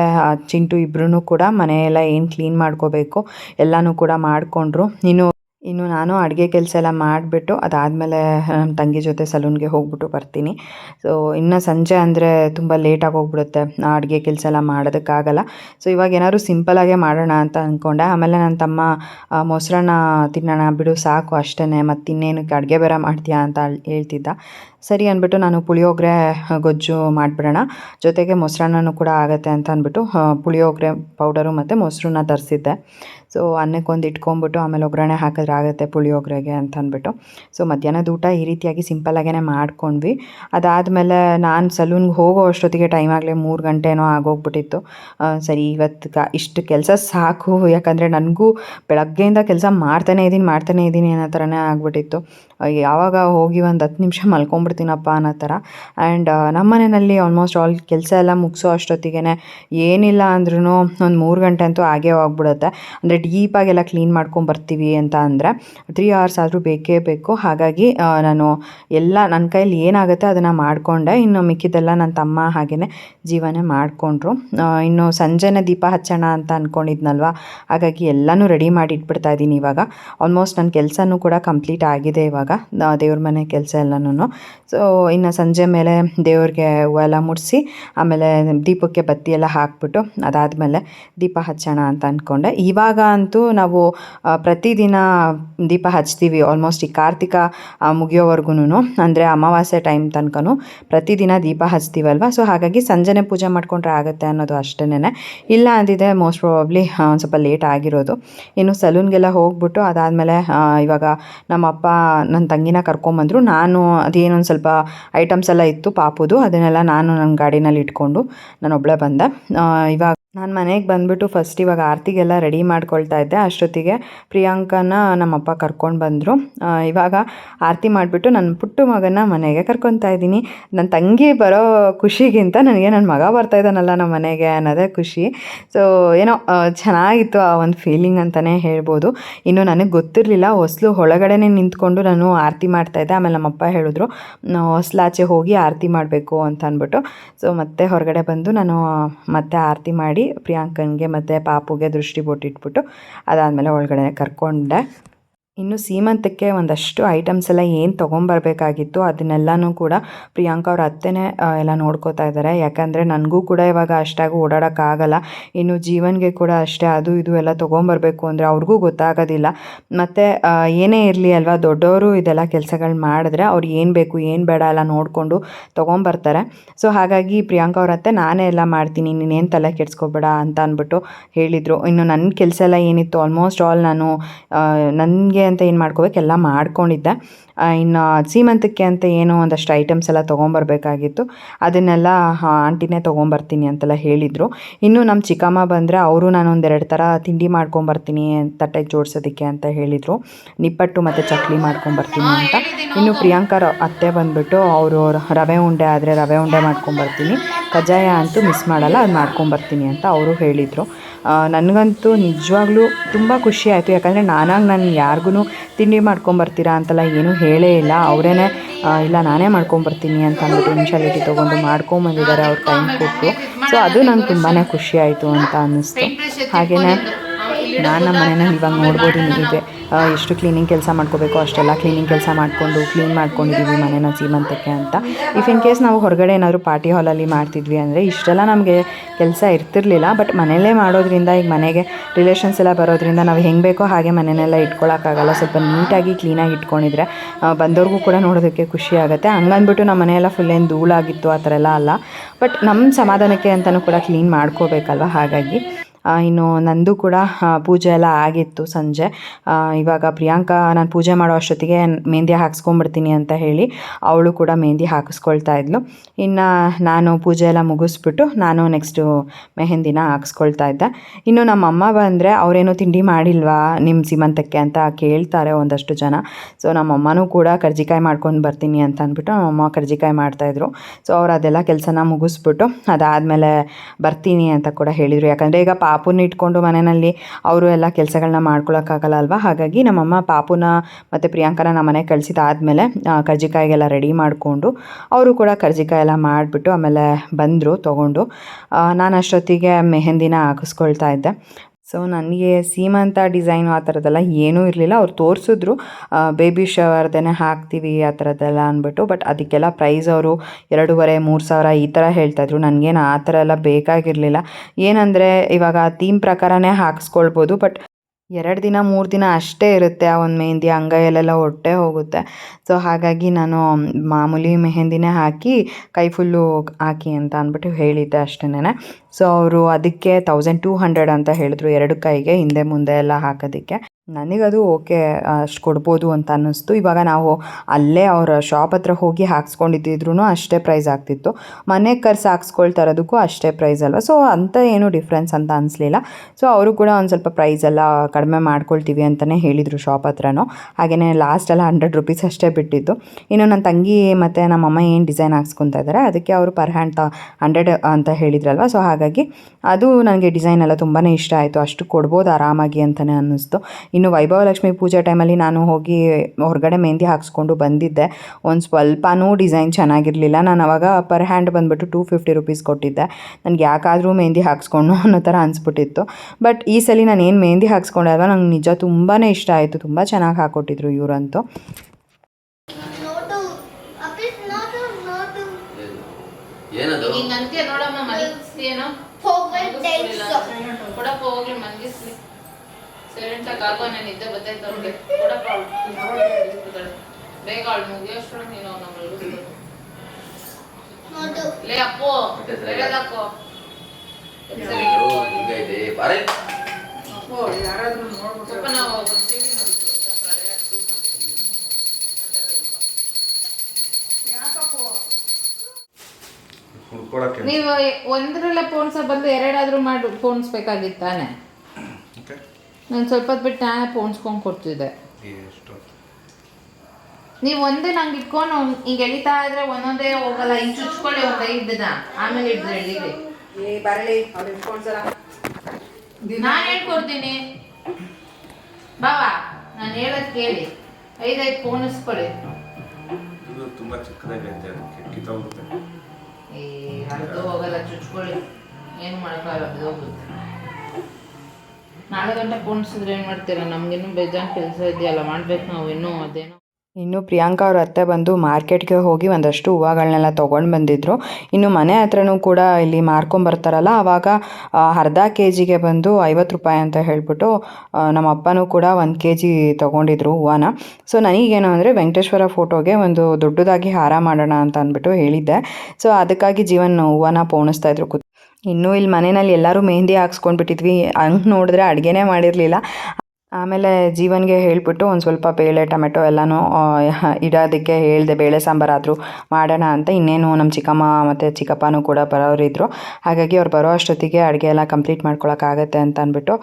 ಚಿಂಟು ಇಬ್ಬರೂ ಕೂಡ ಮನೆಯೆಲ್ಲ ಏನು ಕ್ಲೀನ್ ಮಾಡ್ಕೋಬೇಕು, ಎಲ್ಲನೂ ಕೂಡ ಮಾಡಿಕೊಂಡ್ರು. ಇನ್ನು ಇನ್ನು ನಾನು ಅಡುಗೆ ಕೆಲಸ ಎಲ್ಲ ಮಾಡಿಬಿಟ್ಟು ಅದಾದಮೇಲೆ ನಮ್ಮ ತಂಗಿ ಜೊತೆ ಸಲೂನ್ಗೆ ಹೋಗ್ಬಿಟ್ಟು ಬರ್ತೀನಿ. ಸೊ ಇನ್ನು ಸಂಜೆ ಅಂದರೆ ತುಂಬ ಲೇಟಾಗಿ ಹೋಗ್ಬಿಡುತ್ತೆ. ಅಡುಗೆ ಕೆಲಸ ಎಲ್ಲ ಮಾಡೋದಕ್ಕಾಗಲ್ಲ. ಸೊ ಇವಾಗ ಏನಾದ್ರು ಸಿಂಪಲಾಗೇ ಮಾಡೋಣ ಅಂತ ಅಂದ್ಕೊಂಡೆ ಆಮೇಲೆ ನನ್ನ ತಮ್ಮ ಮೊಸರನ್ನ ತಿನ್ನೋಣ ಬಿಡು ಸಾಕು ಅಷ್ಟೇ ಮತ್ತು ಇನ್ನೇನಕ್ಕೆ ಅಡುಗೆ ಬೇರೆ ಮಾಡ್ತೀಯಾ ಅಂತ ಹೇಳ್ತಿದ್ದ. ಸರಿ ಅಂದ್ಬಿಟ್ಟು ನಾನು ಪುಳಿಯೋಗರೆ ಗೊಜ್ಜು ಮಾಡಿಬಿಡೋಣ. ಜೊತೆಗೆ ಮೊಸರನ್ನನೂ ಕೂಡ ಆಗುತ್ತೆ ಅಂತ ಅಂದ್ಬಿಟ್ಟು ಪುಳಿಯೋಗರೆ ಪೌಡರು ಮತ್ತು ಮೊಸರನ್ನ ತರಿಸಿದ್ದೆ. ಸೊ ಅನ್ನಕ್ಕೊಂದು ಇಟ್ಕೊಂಬಿಟ್ಟು ಆಮೇಲೆ ಒಗ್ಗರಣೆ ಹಾಕಿದ್ರೆ ಆಗುತ್ತೆ ಪುಳಿಯೋಗರೆಗೆ ಅಂತ ಅಂದ್ಬಿಟ್ಟು. ಸೊ ಮಧ್ಯಾಹ್ನದ ಊಟ ಈ ರೀತಿಯಾಗಿ ಸಿಂಪಲ್ಲಾಗೇ ಮಾಡ್ಕೊಂಡ್ವಿ. ಅದಾದಮೇಲೆ ನಾನು ಸಲೂನ್ಗೆ ಹೋಗೋ ಅಷ್ಟೊತ್ತಿಗೆ ಟೈಮ್ ಆಗಲೇ ಮೂರು ಗಂಟೆನೋ ಆಗೋಗ್ಬಿಟ್ಟಿತ್ತು. ಸರಿ, ಇವತ್ತು ಕ, ಇಷ್ಟು ಕೆಲಸ ಸಾಕು. ಯಾಕಂದರೆ ನನಗೂ ಬೆಳಗ್ಗೆಯಿಂದ ಕೆಲಸ ಮಾಡ್ತಾನೇ ಇದ್ದೀನಿ ಮಾಡ್ತಾನೇ ಇದ್ದೀನಿ ಅನ್ನೋ ಥರನೇ ಆಗ್ಬಿಟ್ಟಿತ್ತು. ಯಾವಾಗ ಹೋಗಿ ಒಂದು ಹತ್ತು ನಿಮಿಷ ಮಲ್ಕೊಂಬಿಡ್ತೀನಪ್ಪ ಅನ್ನೋ ಥರ. ಆ್ಯಂಡ್ ನಮ್ಮ ಮನೆಯಲ್ಲಿ ಆಲ್ಮೋಸ್ಟ್ ಆಲ್ ಕೆಲಸ ಎಲ್ಲ ಮುಗಿಸೋ ಅಷ್ಟೊತ್ತಿಗೆ ಏನಿಲ್ಲ ಅಂದ್ರೂ ಒಂದು ಮೂರು ಗಂಟೆ ಅಂತೂ ಆಗೇ ಹೋಗ್ಬಿಡುತ್ತೆ. ಅಂದರೆ ಡೀಪಾಗೆಲ್ಲ ಕ್ಲೀನ್ ಮಾಡ್ಕೊಂಬರ್ತೀವಿ ಅಂತ ಅಂದರೆ ತ್ರೀ ಅವರ್ಸ್ ಆದರೂ ಬೇಕೇ ಬೇಕು. ಹಾಗಾಗಿ ನಾನು ಎಲ್ಲ ನನ್ನ ಕೈಯಲ್ಲಿ ಏನಾಗುತ್ತೆ ಅದನ್ನು ಮಾಡಿಕೊಂಡೆ. ಇನ್ನು ಮಿಕ್ಕಿದೆಲ್ಲ ನನ್ನ ತಮ್ಮ ಹಾಗೆಯೇ ಜೀವನ ಮಾಡಿಕೊಂಡ್ರು. ಇನ್ನು ಸಂಜೆನೇ ದೀಪ ಹಚ್ಚೋಣ ಅಂತ ಅಂದ್ಕೊಂಡಿದ್ನಲ್ವ ಹಾಗಾಗಿ ಎಲ್ಲನೂ ರೆಡಿ ಮಾಡಿ ಇಟ್ಬಿಡ್ತಾ ಇದ್ದೀನಿ ಇವಾಗ. ಆಲ್ಮೋಸ್ಟ್ ನನ್ನ ಕೆಲಸನೂ ಕೂಡ ಕಂಪ್ಲೀಟ್ ಆಗಿದೆ ಇವಾಗ. ದೇವ್ರ ಮನೆ ಕೆಲಸ ಎಲ್ಲನೂ ಸೊ ಇನ್ನು ಸಂಜೆ ಮೇಲೆ ದೇವ್ರಿಗೆ ಹೂವು ಎಲ್ಲ ಮುಡಿಸಿ, ಆಮೇಲೆ ದೀಪಕ್ಕೆ ಬತ್ತಿ ಎಲ್ಲ ಹಾಕ್ಬಿಟ್ಟು ಅದಾದಮೇಲೆ ದೀಪ ಹಚ್ಚೋಣ ಅಂತ ಅಂದ್ಕೊಂಡೆ ಇವಾಗ ಅಂತೂ ನಾವು ಪ್ರತಿದಿನ ದೀಪ ಹಚ್ತೀವಿ ಆಲ್ಮೋಸ್ಟ್ ಈ ಕಾರ್ತಿಕ ಮುಗಿಯೋವರೆಗೂ ಅಂದರೆ ಅಮಾವಾಸ್ಯೆ ಟೈಮ್ ತನಕನೂ ಪ್ರತಿದಿನ ದೀಪ ಹಚ್ತೀವಲ್ವ? ಸೊ ಹಾಗಾಗಿ ಸಂಜೆನೇ ಪೂಜೆ ಮಾಡ್ಕೊಂಡ್ರೆ ಆಗುತ್ತೆ ಅನ್ನೋದು ಅಷ್ಟೇನೆ ಇಲ್ಲ ಅಂದಿದೆ ಮೋಸ್ಟ್ ಪ್ರಾಬಬ್ಲಿ ಒಂದು ಸ್ವಲ್ಪ ಲೇಟ್ ಆಗಿರೋದು. ಇನ್ನು ಸಲೂನ್ಗೆಲ್ಲ ಹೋಗ್ಬಿಟ್ಟು ಅದಾದಮೇಲೆ ಇವಾಗ ನಮ್ಮಪ್ಪ ನನ್ನ ತಂಗಿನ ಕರ್ಕೊಂಬಂದರು. ನಾನು ಅದೇನೊಂದು ಸ್ವಲ್ಪ ಐಟಮ್ಸ್ ಎಲ್ಲ ಇತ್ತು ಪಾಪುದು. ಅದನ್ನೆಲ್ಲ ನಾನು ನನ್ನ ಗಾಡಿನಲ್ಲಿ ಇಟ್ಕೊಂಡು ನಾನು ಒಬ್ಬಳೇ ಬಂದೆ ಇವಾಗ ನಾನು ಮನೆಗೆ ಬಂದುಬಿಟ್ಟು ಫಸ್ಟ್ ಇವಾಗ ಆರತಿಗೆಲ್ಲ ರೆಡಿ ಮಾಡ್ಕೊಳ್ತಾ ಇದ್ದೆ. ಅಷ್ಟೊತ್ತಿಗೆ ಪ್ರಿಯಾಂಕನ ನಮ್ಮಪ್ಪ ಕರ್ಕೊಂಡು ಬಂದರು. ಇವಾಗ ಆರತಿ ಮಾಡಿಬಿಟ್ಟು ನನ್ನ ಪುಟ್ಟ ಮಗನ ಮನೆಗೆ ಕರ್ಕೊತಾ ಇದ್ದೀನಿ. ನನ್ನ ತಂಗಿ ಬರೋ ಖುಷಿಗಿಂತ ನನಗೆ ನನ್ನ ಮಗ ಬರ್ತಾ ಇದ್ದಾನಲ್ಲ ನಮ್ಮ ಮನೆಗೆ ಅನ್ನೋದೇ ಖುಷಿ. ಸೊ ಏನೋ ಚೆನ್ನಾಗಿತ್ತು ಆ ಒಂದು ಫೀಲಿಂಗ್ ಅಂತಲೇ ಹೇಳ್ಬೋದು. ಇನ್ನು ನನಗೆ ಗೊತ್ತಿರಲಿಲ್ಲ. ಹೊಸ್ಲು ಒಳಗಡೆ ನಿಂತ್ಕೊಂಡು ನಾನು ಆರತಿ ಮಾಡ್ತಾಯಿದ್ದೆ ಆಮೇಲೆ ನಮ್ಮಪ್ಪ ಹೇಳಿದ್ರು ಹೊಸ್ಲಾಚೆ ಹೋಗಿ ಆರತಿ ಮಾಡಬೇಕು ಅಂತ ಅಂದ್ಬಿಟ್ಟು. ಸೊ ಮತ್ತೆ ಹೊರಗಡೆ ಬಂದು ನಾನು ಮತ್ತೆ ಆರತಿ ಮಾಡಿ ಪ್ರಿಯಾಂಕನ್ಗೆ ಮತ್ತು ಪಾಪುಗೆ ದೃಷ್ಟಿ ಬೊಟ್ಟಿಟ್ಬಿಟ್ಟು ಅದಾದಮೇಲೆ ಒಳಗಡೆ ಕರ್ಕೊಂಡೆ. ಇನ್ನು ಸೀಮಂತಕ್ಕೆ ಒಂದಷ್ಟು ಐಟಮ್ಸ್ ಎಲ್ಲ ಏನು ತೊಗೊಂಬರ್ಬೇಕಾಗಿತ್ತು ಅದನ್ನೆಲ್ಲನೂ ಕೂಡ ಪ್ರಿಯಾಂಕ ಅವ್ರ ಅತ್ತೆನೇ ಎಲ್ಲ ನೋಡ್ಕೋತಾ ಇದ್ದಾರೆ. ಯಾಕಂದರೆ ನನಗೂ ಕೂಡ ಇವಾಗ ಅಷ್ಟಾಗಿ ಓಡಾಡೋಕ್ಕಾಗಲ್ಲ. ಇನ್ನು ಜೀವನ್ಗೆ ಕೂಡ ಅಷ್ಟೇ ಅದು ಇದು ಎಲ್ಲ ತೊಗೊಂಬರ್ಬೇಕು ಅಂದರೆ ಅವ್ರಿಗೂ ಗೊತ್ತಾಗೋದಿಲ್ಲ. ಮತ್ತು ಏನೇ ಇರಲಿ ಅಲ್ವಾ ದೊಡ್ಡವರು ಇದೆಲ್ಲ ಕೆಲಸಗಳು ಮಾಡಿದ್ರೆ ಅವ್ರು ಏನು ಬೇಕು, ಏನು ಬೇಡ ಎಲ್ಲ ನೋಡಿಕೊಂಡು ತೊಗೊಂಬರ್ತಾರೆ. ಸೊ ಹಾಗಾಗಿ ಪ್ರಿಯಾಂಕ ಅವ್ರ ಅತ್ತೆ, ನಾನೇ ಎಲ್ಲ ಮಾಡ್ತೀನಿ, ನೀನೇನು ತಲೆ ಕೆಡ್ಸ್ಕೊಬೇಡ ಅಂತ ಅಂದ್ಬಿಟ್ಟು ಹೇಳಿದರು. ಇನ್ನು ನನ್ನ ಕೆಲಸ ಎಲ್ಲ ಏನಿತ್ತು ಆಲ್ಮೋಸ್ಟ್ ಆಲ್ ನಾನು ನನಗೆ ಅಂತ ಏನು ಮಾಡ್ಕೋಬೇಕು ಎಲ್ಲ ಮಾಡ್ಕೊಂಡಿದ್ದೆ. ಇನ್ನು ಸೀಮಂತಕ್ಕೆ ಅಂತ ಏನು ಒಂದಷ್ಟು ಐಟಮ್ಸ್ ಎಲ್ಲ ತೊಗೊಂಬರ್ಬೇಕಾಗಿತ್ತು. ಅದನ್ನೆಲ್ಲ ಆಂಟಿನೇ ತೊಗೊಂಬರ್ತೀನಿ ಅಂತೆಲ್ಲ ಹೇಳಿದರು. ಇನ್ನು ನಮ್ಮ ಚಿಕ್ಕಮ್ಮ ಬಂದರೆ ಅವರು ನಾನು ಒಂದೆರಡು ಥರ ತಿಂಡಿ ಮಾಡ್ಕೊಂಬರ್ತೀನಿ ತಟ್ಟೆಗೆ ಜೋಡಿಸೋದಕ್ಕೆ ಅಂತ ಹೇಳಿದರು. ನಿಪ್ಪಟ್ಟು ಮತ್ತು ಚಕ್ಲಿ ಮಾಡ್ಕೊಂಬರ್ತೀನಿ ಅಂತ. ಇನ್ನು ಪ್ರಿಯಾಂಕರ ಅತ್ತೆ ಬಂದುಬಿಟ್ಟು ಅವರು ರವೆ ಉಂಡೆ ಆದರೆ ರವೆ ಉಂಡೆ ಮಾಡ್ಕೊಂಬರ್ತೀನಿ. ಕಜ್ಜಾಯ ಅಂತೂ ಮಿಸ್ ಮಾಡಲ್ಲ, ಅದು ಮಾಡ್ಕೊಂಬರ್ತೀನಿ ಅಂತ ಅವರು ಹೇಳಿದರು. ನನಗಂತೂ ನಿಜವಾಗ್ಲೂ ತುಂಬ ಖುಷಿ ಆಯಿತು. ಯಾಕಂದರೆ ನಾನಾಗಿ ನಾನು ಯಾರಿಗೂ ತಿಂಡಿ ಮಾಡ್ಕೊಂಬರ್ತೀರಾ ಅಂತೆಲ್ಲ ಏನೂ ಹೇಳೇ ಇಲ್ಲ. ಅವರೇ ಇಲ್ಲ, ನಾನೇ ಮಾಡ್ಕೊಂಬರ್ತೀನಿ ಅಂತ ಅಂದ್ಬಿಟ್ಟು ಇನ್ಶಾಲಿಟಿ ತೊಗೊಂಡು ಮಾಡ್ಕೊಂಬಂದಿದ್ದಾರೆ ಅವ್ರ ಟೈಮ್ ಕೊಟ್ಟು. ಸೊ ಅದು ನಂಗೆ ತುಂಬಾ ಖುಷಿ ಆಯಿತು ಅಂತ ಅನ್ನಿಸ್ತು. ಹಾಗೆಯೇ ನಾನು ನಮ್ಮ ಮನೇನ ಇವಾಗ ನೋಡ್ಬೋದು ನಿಮಗೆ ಎಷ್ಟು ಕ್ಲೀನಿಂಗ್ ಕೆಲಸ ಮಾಡ್ಕೋಬೇಕು, ಅಷ್ಟೆಲ್ಲ ಕ್ಲೀನಿಂಗ್ ಕೆಲಸ ಮಾಡಿಕೊಂಡು ಕ್ಲೀನ್ ಮಾಡ್ಕೊಂಡಿದ್ದೀವಿ ಮನೇನ ಸೀಮಂತಕ್ಕೆ ಅಂತ. ಇಫ್ ಇನ್ ಕೇಸ್ ನಾವು ಹೊರಗಡೆ ಏನಾದರೂ ಪಾರ್ಟಿ ಹಾಲಲ್ಲಿ ಮಾಡ್ತಿದ್ವಿ ಅಂದರೆ ಇಷ್ಟೆಲ್ಲ ನಮಗೆ ಕೆಲಸ ಇರ್ತಿರ್ಲಿಲ್ಲ ಬಟ್ ಮನೆಯಲ್ಲೇ ಮಾಡೋದ್ರಿಂದ, ಈಗ ಮನೆಗೆ ರಿಲೇಷನ್ಸ್ ಎಲ್ಲ ಬರೋದ್ರಿಂದ ನಾವು ಹೆಂಗೆ ಬೇಕೋ ಹಾಗೆ ಮನೆಯೆಲ್ಲ ಇಟ್ಕೊಳ್ಳೋಕ್ಕಾಗಲ್ಲ ಸ್ವಲ್ಪ ನೀಟಾಗಿ ಕ್ಲೀನಾಗಿ ಇಟ್ಕೊಂಡಿದ್ರೆ ಬಂದವ್ರಿಗೂ ಕೂಡ ನೋಡೋದಕ್ಕೆ ಖುಷಿ ಆಗುತ್ತೆ. ಹಂಗಂದ್ಬಿಟ್ಟು ನಮ್ಮ ಮನೆಯೆಲ್ಲ ಫುಲ್ ಏನು ಧೂಳಾಗಿತ್ತು ಆ ಥರ ಎಲ್ಲ ಅಲ್ಲ. ಬಟ್ ನಮ್ಮ ಸಮಾಧಾನಕ್ಕೆ ಅಂತಲೂ ಕೂಡ ಕ್ಲೀನ್ ಮಾಡ್ಕೋಬೇಕಲ್ವ ಹಾಗಾಗಿ. ಇನ್ನು ನಂದು ಕೂಡ ಪೂಜೆ ಎಲ್ಲ ಆಗಿತ್ತು ಸಂಜೆ. ಇವಾಗ ಪ್ರಿಯಾಂಕಾ, ನಾನು ಪೂಜೆ ಮಾಡೋ ಅಷ್ಟೊತ್ತಿಗೆ ಮೆಹಂದಿ ಹಾಕ್ಸ್ಕೊಂಬಿಡ್ತೀನಿ ಅಂತ ಹೇಳಿ ಅವಳು ಕೂಡ ಮೆಹಂದಿ ಹಾಕಿಸ್ಕೊಳ್ತಾ ಇದ್ಲು. ಇನ್ನು ನಾನು ಪೂಜೆ ಎಲ್ಲ ಮುಗಿಸ್ಬಿಟ್ಟು ನಾನು ನೆಕ್ಸ್ಟು ಮೆಹಂದಿನ ಹಾಕ್ಸ್ಕೊಳ್ತಾ ಇದ್ದೆ. ಇನ್ನು ನಮ್ಮ ಅಮ್ಮ ಬಂದರೆ ಅವರೇನು ತಿಂಡಿ ಮಾಡಿಲ್ವಾ ನಿಮ್ಮ ಸೀಮಂತಕ್ಕೆ ಅಂತ ಕೇಳ್ತಾರೆ ಒಂದಷ್ಟು ಜನ. ಸೊ ನಮ್ಮ ಅಮ್ಮನೂ ಕೂಡ ಕರ್ಜಿಕಾಯಿ ಮಾಡ್ಕೊಂಡು ಬರ್ತೀನಿ ಅಂತ ಅಂದ್ಬಿಟ್ಟು ನಮ್ಮಮ್ಮ ಕರ್ಜಿಕಾಯಿ ಮಾಡ್ತಾಯಿದ್ರು ಸೊ ಅವ್ರು ಅದೆಲ್ಲ ಕೆಲಸನ ಮುಗಿಸ್ಬಿಟ್ಟು ಅದಾದಮೇಲೆ ಬರ್ತೀನಿ ಅಂತ ಕೂಡ ಹೇಳಿದರು. ಯಾಕಂದರೆ ಈಗ ಪಾಪುನ ಇಟ್ಕೊಂಡು ಮನೆಯಲ್ಲಿ ಅವರು ಎಲ್ಲ ಕೆಲಸಗಳನ್ನ ಮಾಡ್ಕೊಳಕ್ಕಾಗಲ್ಲ ಅಲ್ವಾ? ಹಾಗಾಗಿ ನಮ್ಮಮ್ಮ ಪಾಪುನ ಮತ್ತು ಪ್ರಿಯಾಂಕನ ನಮ್ಮ ಮನೆಗೆ ಕಳಿಸಿದಾದ್ಮೇಲೆ ಕರ್ಜಿಕಾಯಿಗೆಲ್ಲ ರೆಡಿ ಮಾಡಿಕೊಂಡು ಅವರು ಕೂಡ ಕರ್ಜಿಕಾಯಿ ಎಲ್ಲ ಮಾಡಿಬಿಟ್ಟು ಆಮೇಲೆ ಬಂದರು, ತೊಗೊಂಡು. ನಾನು ಅಷ್ಟೊತ್ತಿಗೆ ಮೆಹಂದಿನ ಹಾಕಿಸ್ಕೊಳ್ತಾ ಇದ್ದೆ. ಸೊ ನನಗೆ ಸೀಮಂತ ಡಿಸೈನು ಆ ಥರದ್ದೆಲ್ಲ ಏನೂ ಇರಲಿಲ್ಲ. ಅವ್ರು ತೋರಿಸಿದ್ರು ಬೇಬಿ ಶವರ್ದೇ ಹಾಕ್ತೀವಿ ಆ ಥರದ್ದೆಲ್ಲ ಅಂದ್ಬಿಟ್ಟು ಬಟ್ ಅದಕ್ಕೆಲ್ಲ ಪ್ರೈಸ್ ಅವರು ಎರಡೂವರೆ, ಮೂರು ಸಾವಿರ ಈ ಥರ ಹೇಳ್ತಾಯಿದ್ರು ನನಗೇನು ಆ ಥರ ಎಲ್ಲ ಬೇಕಾಗಿರಲಿಲ್ಲ. ಏನಂದರೆ, ಇವಾಗ ಥೀಮ್ ಪ್ರಕಾರನೇ ಹಾಕ್ಸ್ಕೊಳ್ಬೋದು ಬಟ್ ಎರಡು ದಿನ, ಮೂರು ದಿನ ಅಷ್ಟೇ ಇರುತ್ತೆ ಆ ಒಂದು ಮೆಹಂದಿ. ಅಂಗೈಯಲ್ಲೆಲ್ಲ ಹೊಟ್ಟೆ ಹೋಗುತ್ತೆ. ಸೊ ಹಾಗಾಗಿ ನಾನು ಮಾಮೂಲಿ ಮೆಹಂದಿನೇ ಹಾಕಿ, ಕೈ ಫುಲ್ಲು ಹಾಕಿ ಅಂತ ಅಂದ್ಬಿಟ್ಟು ಹೇಳಿದ್ದೆ ಅಷ್ಟೇನೆ ಸೊ ಅವರು ಅದಕ್ಕೆ ತೌಸಂಡ್ ಟೂ ಹಂಡ್ರೆಡ್ ಅಂತ ಹೇಳಿದ್ರು ಎರಡು ಕೈಗೆ, ಹಿಂದೆ ಮುಂದೆ ಎಲ್ಲ ಹಾಕೋದಕ್ಕೆ. ನನಗದು ಓಕೆ, ಅಷ್ಟು ಕೊಡ್ಬೋದು ಅಂತ ಅನ್ನಿಸ್ತು. ಇವಾಗ ನಾವು ಅಲ್ಲೇ ಅವರ ಶಾಪ್ ಹತ್ರ ಹೋಗಿ ಹಾಕ್ಸ್ಕೊಂಡಿದ್ದಿದ್ರು ಅಷ್ಟೇ ಪ್ರೈಸ್ ಆಗ್ತಿತ್ತು. ಮನೆ ಖರ್ಚು ಹಾಕ್ಸ್ಕೊಳ್ತಾ ಇರೋದಕ್ಕೂ ಅಷ್ಟೇ ಪ್ರೈಸ್ ಅಲ್ವ? ಸೊ ಅಂತ ಏನು ಡಿಫ್ರೆನ್ಸ್ ಅಂತ ಅನಿಸ್ಲಿಲ್ಲ. ಸೊ ಅವರು ಕೂಡ ಒಂದು ಸ್ವಲ್ಪ ಪ್ರೈಸ್ ಎಲ್ಲ ಕಡಿಮೆ ಮಾಡ್ಕೊಳ್ತೀವಿ ಅಂತಲೇ ಹೇಳಿದರು ಶಾಪ್ ಹತ್ರನೂ. ಹಾಗೆಯೇ ಲಾಸ್ಟೆಲ್ಲ ಹಂಡ್ರೆಡ್ ರುಪೀಸ್ ಅಷ್ಟೇ ಬಿಟ್ಟಿದ್ದು. ಇನ್ನು ನನ್ನ ತಂಗಿ ಮತ್ತು ನಮ್ಮಮ್ಮ ಏನು ಡಿಸೈನ್ ಹಾಕ್ಸ್ಕೊತಾ ಇದ್ದಾರೆ ಅದಕ್ಕೆ ಅವರು ಪರ್ ಹ್ಯಾಂಡ್ ತ ಹಂಡ್ರೆಡ್ ಅಂತ ಹೇಳಿದ್ರಲ್ವ? ಸೊ ಹಾಗಾಗಿ ಅದು ನನಗೆ ಡಿಸೈನ್ ಎಲ್ಲ ತುಂಬಾ ಇಷ್ಟ ಆಯಿತು. ಅಷ್ಟು ಕೊಡ್ಬೋದು, ಆರಾಮಾಗಿ ಅಂತಲೇ ಅನ್ನಿಸ್ತು. ಇನ್ನು ವೈಭವಲಕ್ಷ್ಮಿ ಪೂಜೆ ಟೈಮಲ್ಲಿ ನಾನು ಹೋಗಿ ಹೊರಗಡೆ ಮೆಹಂದಿ ಹಾಕ್ಸ್ಕೊಂಡು ಬಂದಿದ್ದೆ. ಒಂದು ಸ್ವಲ್ಪನೂ ಡಿಸೈನ್ ಚೆನ್ನಾಗಿರಲಿಲ್ಲ. ನಾನು ಅವಾಗ ಪರ್ ಹ್ಯಾಂಡ್ ಬಂದುಬಿಟ್ಟು ಟೂ ಫಿಫ್ಟಿ ರುಪೀಸ್ ಕೊಟ್ಟಿದ್ದೆ. ನನಗೆ ಯಾಕಾದರೂ ಮೆಹಂದಿ ಹಾಕ್ಸ್ಕೊಂಡು ಅನ್ನೋ ಥರ ಅನಿಸ್ಬಿಟ್ಟಿತ್ತು. ಬಟ್ ಈ ಸಲ ನಾನು ಏನು ಮೆಹಂದಿ ಹಾಕ್ಸ್ಕೊಂಡೆ ಅಲ್ವಾ, ನಂಗೆ ನಿಜ ತುಂಬಾ ಇಷ್ಟ ಆಯಿತು. ತುಂಬ ಚೆನ್ನಾಗಿ ಹಾಕ್ಕೊಟ್ಟಿದ್ರು ಇವರಂತೂ. ಮಲಗಿಸ್ಲಿ ಏನೋ ಫೋರ್ವರ್ಡ್ ಮಲಗಿಸ್ಲಿಲ್ಲ. ಟೈಪ್ಸ್ ಕೊಡಪ್ಪ ಹೋಗ್ಲಿ ಮಲಗಿಸ್ಲಿ ಸೈಲೆಂಟ್ ಆಗಿ ಆಗೋ ನಾನು ನಿದ್ದೆ ಬರ್ತೈತೆ ಅವ್ರಿಗೆ ಕೊಡಪ್ಪ ಅವ್ಳು. ಕೂತ್ಕೊಳ್ತಾಳೆ. ಬೇಗ ಅವಳು ಮುಗಿಯೋಷ್ಟ್ರು ನೀನು ಅವನ ಮಲಗಿಸ್ಬೇಕು ನೋಟು ಲೇ ಅಪ್ಪು ಮತ್ತೆ ಸರಿ. ಬೇಗದಾಕೋ ಅಯ್ಯೋ, ಹಿಂಗೈತೆ ಬಾರೆ ಸ್ವಲ್ಪ ನಾವು ಹುಡ್ಕೊಳಕ್ಕೆ ನೀವು ಒಂದರಲ್ಲೇ ಫೋನ್ಸ ಬಂದು ಎರಡಾದರೂ ಮಾಡಿ ಪೋಣಿಸ್ಬೇಕಾಗಿತ್ತಾನೆ ಓಕೆ ನಾನು ಸ್ವಲ್ಪ ಹೊತ್ತು ಬಿಟ್ಟು ನಾನೇ ಪೋಣಿಸ್ಕೊಂಡು ಕೊಡ್ತಿದ್ದೆ ನೀವು ಒಂದೇ ನಂಗೆ ಇಟ್ಕೊಂಡು ಹಿಂಗೆ ಎಳಿತಾ ಇದ್ರೆ ಒಂದೊಂದೇ ಹೋಗಲ್ಲ ಹಿಂಗೆ ಚುಚ್ಕೊಳ್ಳಿ ಒಂದು ಇದ್ದದ ದಿನ ಆಮೇಲೆ ಹಿಡಿದ್ರೆ ಎಳೀರಿ. ಬರಲಿ ಅವ್ರು ಇಟ್ಕೊಂಡ್ಸಲ ನಾನು ಹೇಳ್ಕೊಡ್ತೀನಿ. ಬಾವಾ ನಾನು ಹೇಳೋದು ಕೇಳಿ. ಐದೈದು ಪೋಣಿಸ್ಕೊಳ್ಳಿ ಇದು ತುಂಬ ಚಿಕ್ಕದಾಗೈತೆ ಕಿತ್ತೋಗುತ್ತೆ. ಏ ಅದು ಹೋಗಲ್ಲ, ಚುಚ್ಕೊಳ್ಳಿ. ಏನು ಮಾಡೋಕ್ಕಾಗಲ್ಲ ಅದು ಹೋಗುತ್ತೆ ನಾಲ್ಕು ಗಂಟೆ ಪೋಣಿಸಿದ್ರೆ ಏನು ಮಾಡ್ತೀರಾ? ನಮಗಿನ್ನೂ ಬೇಜಾನ್ ಕೆಲಸ ಇದೆಯಲ್ಲ, ಮಾಡ್ಬೇಕು ನಾವು ಇನ್ನೂ ಅದೇನೋ. ಇನ್ನು ಪ್ರಿಯಾಂಕಾ ಅವ್ರ ಅತ್ತೆ ಬಂದು ಮಾರ್ಕೆಟ್ಗೆ ಹೋಗಿ ಒಂದಷ್ಟು ಹೂವುಗಳನ್ನೆಲ್ಲ ತೊಗೊಂಡು ಬಂದಿದ್ರು. ಇನ್ನು ಮನೆ ಹತ್ರನೂ ಕೂಡ ಇಲ್ಲಿ ಮಾರ್ಕೊಂಬರ್ತಾರಲ್ಲ ಆವಾಗ ಅರ್ಧ ಕೆ ಜಿಗೆ ಬಂದು ಐವತ್ತು ರೂಪಾಯಿ ಅಂತ ಹೇಳ್ಬಿಟ್ಟು ನಮ್ಮ ಅಪ್ಪನೂ ಕೂಡ ಒಂದು ಕೆ ಜಿ ತೊಗೊಂಡಿದ್ರು ಹೂವನ. ಸೊ ನನಗೇನು ಅಂದರೆ ವೆಂಕಟೇಶ್ವರ ಫೋಟೋಗೆ ಒಂದು ದೊಡ್ಡದಾಗಿ ಹಾರ ಮಾಡೋಣ ಅಂತ ಅಂದ್ಬಿಟ್ಟು ಹೇಳಿದ್ದೆ. ಸೊ ಅದಕ್ಕಾಗಿ ಜೀವನ ಹೂವನ ಪೋಣಿಸ್ತಾ ಇದ್ರು ಇನ್ನೂ ಇಲ್ಲಿ ಮನೆಯಲ್ಲಿ ಎಲ್ಲರೂ ಮೆಹಂದಿ ಹಾಕ್ಸ್ಕೊಂಡ್ಬಿಟ್ಟಿದ್ವಿ. ಹಂಗೆ ನೋಡಿದ್ರೆ ಅಡುಗೆನೇ ಮಾಡಿರಲಿಲ್ಲ. ಆಮೇಲೆ ಜೀವನ್ಗೆ ಹೇಳ್ಬಿಟ್ಟು ಒಂದು ಸ್ವಲ್ಪ ಬೇಳೆ, ಟೊಮೆಟೊ ಎಲ್ಲನೂ ಇಡೋದಕ್ಕೆ ಹೇಳಿದೆ ಬೇಳೆ ಸಾಂಬಾರಾದರೂ ಮಾಡೋಣ ಅಂತ ಇನ್ನೇನು ನಮ್ಮ ಚಿಕ್ಕಮ್ಮ ಮತ್ತು ಚಿಕ್ಕಪ್ಪನೂ ಕೂಡ ಬರೋರಿದ್ದರು ಹಾಗಾಗಿ ಅವ್ರು ಬರೋ ಅಷ್ಟೊತ್ತಿಗೆ ಅಡುಗೆ ಎಲ್ಲ ಕಂಪ್ಲೀಟ್ ಮಾಡ್ಕೊಳಕ್ಕಾಗತ್ತೆ ಅಂತ ಅಂದ್ಬಿಟ್ಟು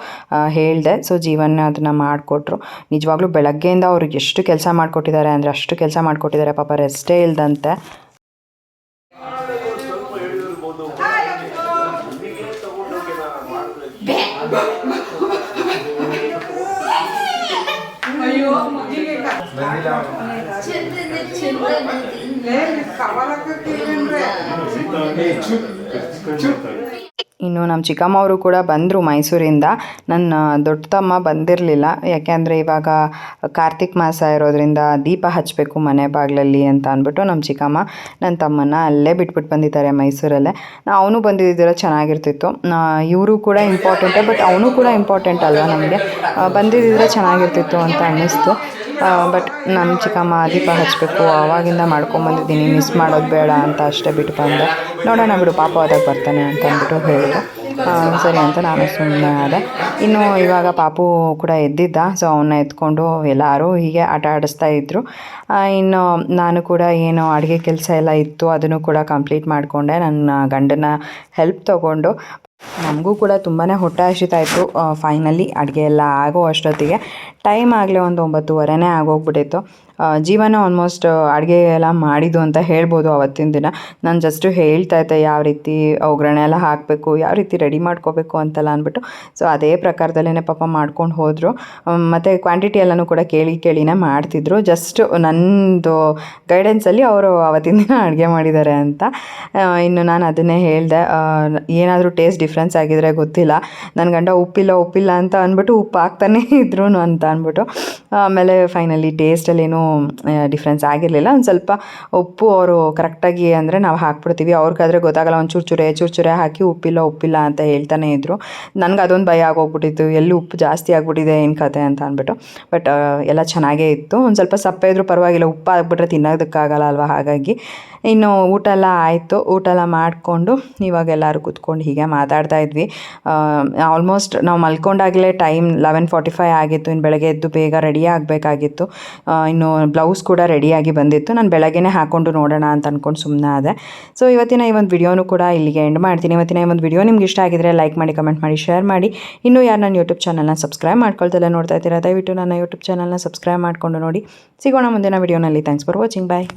ಹೇಳಿದೆ. ಸೊ, ಜೀವನ ಅದನ್ನು ಮಾಡಿಕೊಟ್ರು. ನಿಜವಾಗ್ಲೂ ಬೆಳಗ್ಗೆಯಿಂದ ಅವ್ರಿಗೆ ಎಷ್ಟು ಕೆಲಸ ಮಾಡಿಕೊಟ್ಟಿದ್ದಾರೆ ಅಂದರೆ ಅಷ್ಟು ಕೆಲಸ ಮಾಡಿಕೊಟ್ಟಿದ್ದಾರೆ. ಪಾಪ ರೆಸ್ಟೇ ಇಲ್ದಂತೆ. ಕವಲಕ್ಕೆ ಚುಪ್ ಚುಪ್ ಇನ್ನು ನಮ್ಮ ಚಿಕ್ಕಮ್ಮ ಅವರು ಕೂಡ ಬಂದರು ಮೈಸೂರಿಂದ. ನನ್ನ ದೊಡ್ಡ ತಮ್ಮ ಬಂದಿರಲಿಲ್ಲ. ಯಾಕೆಂದರೆ ಇವಾಗ ಕಾರ್ತಿಕ್ ಮಾಸ ಇರೋದ್ರಿಂದ ದೀಪ ಹಚ್ಚಬೇಕು ಮನೆ ಬಾಗಿಲಲ್ಲಿ ಅಂತ ಅಂದ್ಬಿಟ್ಟು ನಮ್ಮ ಚಿಕ್ಕಮ್ಮ ನನ್ನ ತಮ್ಮನ ಅಲ್ಲೇ ಬಿಟ್ಬಿಟ್ಟು ಬಂದಿದ್ದಾರೆ ಮೈಸೂರಲ್ಲೇ. ಅವನು ಬಂದಿದ್ದಿದ್ರೆ ಚೆನ್ನಾಗಿರ್ತಿತ್ತು. ಇವರು ಕೂಡ ಇಂಪಾರ್ಟೆಂಟೇ ಬಟ್ ಅವನು ಕೂಡ ಇಂಪಾರ್ಟೆಂಟ್ ಅಲ್ವಾ ನಮಗೆ? ಬಂದಿದ್ದಿದ್ರೆ ಚೆನ್ನಾಗಿರ್ತಿತ್ತು ಅಂತ ಅನ್ನಿಸ್ತು. ಬಟ್ ನಮ್ಮ ಚಿಕ್ಕಮ್ಮ ದೀಪ ಹಚ್ಚಬೇಕು ಆವಾಗಿಂದ ಮಾಡ್ಕೊಂಬಂದಿದ್ದೀನಿ ಮಿಸ್ ಮಾಡೋದು ಬೇಡ ಅಂತ ಅಷ್ಟೇ ಬಿಟ್ಟು ಬಂದೆ. ನೋಡೋಣ ಬಿಡು, ಪಾಪ ಅದಾಗ ಬರ್ತಾನೆ ಅಂತ ಅಂದ್ಬಿಟ್ಟು ಹೇಳಿದೆ ಆ, ಸರಿ ಅಂತ ನಾನು ಸುಮ್ಮನೆ ಆದೆ. ಇನ್ನು ಇವಾಗ ಪಾಪು ಕೂಡ ಎದ್ದಿದ್ದ ಸೊ ಅವನ್ನ ಎತ್ಕೊಂಡು ಎಲ್ಲರೂ ಹೀಗೆ ಆಟ ಆಡಿಸ್ತಾ ಇದ್ದರು ಇನ್ನು ನಾನು ಕೂಡ ಏನು ಅಡುಗೆ ಕೆಲಸ ಎಲ್ಲ ಇತ್ತು ಅದನ್ನು ಕೂಡ ಕಂಪ್ಲೀಟ್ ಮಾಡಿಕೊಂಡೆ. ನನ್ನ ಗಂಡನ ಹೆಲ್ಪ್ ತೊಗೊಂಡು. ನಮಗೂ ಕೂಡ ತುಂಬಾ ಹೊಟ್ಟೆ ಹಸಿತಾ ಇತ್ತು. ಫೈನಲಿ ಅಡುಗೆ ಎಲ್ಲ ಆಗೋ ಅಷ್ಟೊತ್ತಿಗೆ ಟೈಮ್ ಆಗಲೇ ಒಂದು ಒಂಬತ್ತುವರೆನೇ ಆಗೋಗ್ಬಿಟ್ಟಿತ್ತು. ಜೀವನ ಆಲ್ಮೋಸ್ಟ್ ಅಡುಗೆ ಎಲ್ಲ ಮಾಡಿದ್ದು ಅಂತ ಹೇಳ್ಬೋದು ಅವತ್ತಿನ ದಿನ. ನಾನು ಜಸ್ಟು ಹೇಳ್ತಾ ಇದ್ದೆ, ಯಾವ ರೀತಿ ಒಗ್ಗರಣೆ ಎಲ್ಲ ಹಾಕಬೇಕು, ಯಾವ ರೀತಿ ರೆಡಿ ಮಾಡ್ಕೋಬೇಕು ಅಂತೆಲ್ಲ ಅಂದ್ಬಿಟ್ಟು. ಸೊ ಅದೇ ಪ್ರಕಾರದಲ್ಲೇ ಪಾಪ ಮಾಡ್ಕೊಂಡು ಹೋದರು. ಮತ್ತು ಕ್ವಾಂಟಿಟಿ ಎಲ್ಲನೂ ಕೂಡ ಕೇಳಿ ಕೇಳಿನೇ ಮಾಡ್ತಿದ್ರು. ಜಸ್ಟ್ ನನ್ನದು ಗೈಡೆನ್ಸಲ್ಲಿ ಅವರು ಅವತ್ತಿನ ದಿನ ಅಡುಗೆ ಮಾಡಿದ್ದಾರೆ ಅಂತ. ಇನ್ನು ನಾನು ಅದನ್ನೇ ಹೇಳಿದೆ ಏನಾದರೂ ಟೇಸ್ಟ್ ಡಿಫ್ರೆನ್ಸ್ ಆಗಿದ್ರೆ ಗೊತ್ತಿಲ್ಲ. ನನ್ನ ಗಂಡ ಉಪ್ಪಿಲ್ಲ ಉಪ್ಪಿಲ್ಲ ಅಂತ ಅಂದ್ಬಿಟ್ಟು ಉಪ್ಪು ಹಾಕ್ತಾನೇ ಇದ್ರು ಅಂತ ಅಂದ್ಬಿಟ್ಟು. ಆಮೇಲೆ ಫೈನಲಿ ಟೇಸ್ಟಲ್ಲಿ ಏನೂ ಡಿಫ್ರೆನ್ಸ್ ಆಗಿರಲಿಲ್ಲ. ಒಂದು ಸ್ವಲ್ಪ ಉಪ್ಪು ಅವರು ಕರೆಕ್ಟಾಗಿ ಅಂದರೆ ನಾವು ಹಾಕ್ಬಿಡ್ತೀವಿ. ಅವ್ರಿಗಾದ್ರೆ ಗೊತ್ತಾಗಲ್ಲ ಒಂದು ಚೂರು, ಚೂರೆ ಚೂರು ಹಾಕಿ ಉಪ್ಪಿಲ್ಲ ಉಪ್ಪಿಲ್ಲ ಅಂತ ಹೇಳ್ತಾನೆ ಇದ್ರು. ನನಗೆ ಅದೊಂದು ಭಯ ಆಗೋಗ್ಬಿಟ್ಟಿತ್ತು. ಎಲ್ಲಿ ಉಪ್ಪು ಜಾಸ್ತಿ ಆಗಿಬಿಟ್ಟಿದೆ, ಏನು ಕತೆ ಅಂತ ಅಂದ್ಬಿಟ್ಟು ಬಟ್ ಎಲ್ಲ ಚೆನ್ನಾಗೇ ಇತ್ತು. ಒಂದು ಸ್ವಲ್ಪ ಸಪ್ಪೆ ಇದ್ರೂ ಪರವಾಗಿಲ್ಲ. ಉಪ್ಪು ಹಾಕ್ಬಿಟ್ರೆ ತಿನ್ನೋದಕ್ಕಾಗಲ್ಲ ಅಲ್ವಾ ಹಾಗಾಗಿ. ಇನ್ನು ಊಟ ಎಲ್ಲ ಆಯಿತು. ಊಟ ಎಲ್ಲ ಮಾಡಿಕೊಂಡು ಇವಾಗ ಎಲ್ಲರೂ ಕೂತ್ಕೊಂಡು ಹೀಗೆ ಮಾತಾಡ್ತಾ ಇದ್ವಿ. ಆಲ್ಮೋಸ್ಟ್ ನಾವು ಮಲ್ಕೊಂಡಾಗಲೇ ಟೈಮ್ ಲೆವೆನ್ ಫಾರ್ಟಿ ಫೈವ್ ಆಗಿತ್ತು. ಇನ್ನು ಬೆಳಗ್ಗೆ ಎದ್ದು ಬೇಗ ರೆಡಿ ಆಗಬೇಕಾಗಿತ್ತು. ಇನ್ನು ಬ್ಲೌಸ್ ಕೂಡ ರೆಡಿಯಾಗಿ ಬಂದಿತ್ತು. ನಾನು ಬೆಳಗ್ಗೆನೇ ಹಾಕ್ಕೊಂಡು ನೋಡೋಣ ಅಂತ ಅಂದ್ಕೊಂಡು ಸುಮ್ಮನೆ ಆದೆ. ಸೊ ಇವತ್ತಿನ ಈ ಒಂದು ವಿಡಿಯೋನು ಕೂಡ ಇಲ್ಲಿಗೆ ಎಂಡ್ ಮಾಡ್ತೀನಿ. ಇವತ್ತಿನ ಈ ಒಂದು ವಿಡಿಯೋ ನಿಮ್ಗೆ ಇಷ್ಟ ಆಗಿದ್ರೆ ಲೈಕ್ ಮಾಡಿ ಕಮೆಂಟ್ ಮಾಡಿ ಶೇರ್ ಮಾಡಿ. ಇನ್ನೂ ಯಾರು ನನ್ನ ಯೂಟ್ಯೂಬ್ ಚಾನಲ್ನ ಸಬ್ಸ್ಕ್ರೈಬ್ ಮಾಡ್ಕೊಳ್ತಲ್ಲ ನೋಡ್ತಾ ಇದ್ದೀರಾ, ದಯವಿಟ್ಟು ನನ್ನ ಯೂಟ್ಯೂಬ್ ಚಾನಲ್ನ ಸಬ್ಸ್ಕ್ರೈಬ್ ಮಾಡಿಕೊಂಡು ನೋಡಿ. ಸಿಗೋಣ ಮುಂದಿನ ವಿಡಿಯೋನಲ್ಲಿ ಥ್ಯಾಂಕ್ಸ್ ಫಾರ್ ವಾಚಿಂಗ್ ಬಾಯ್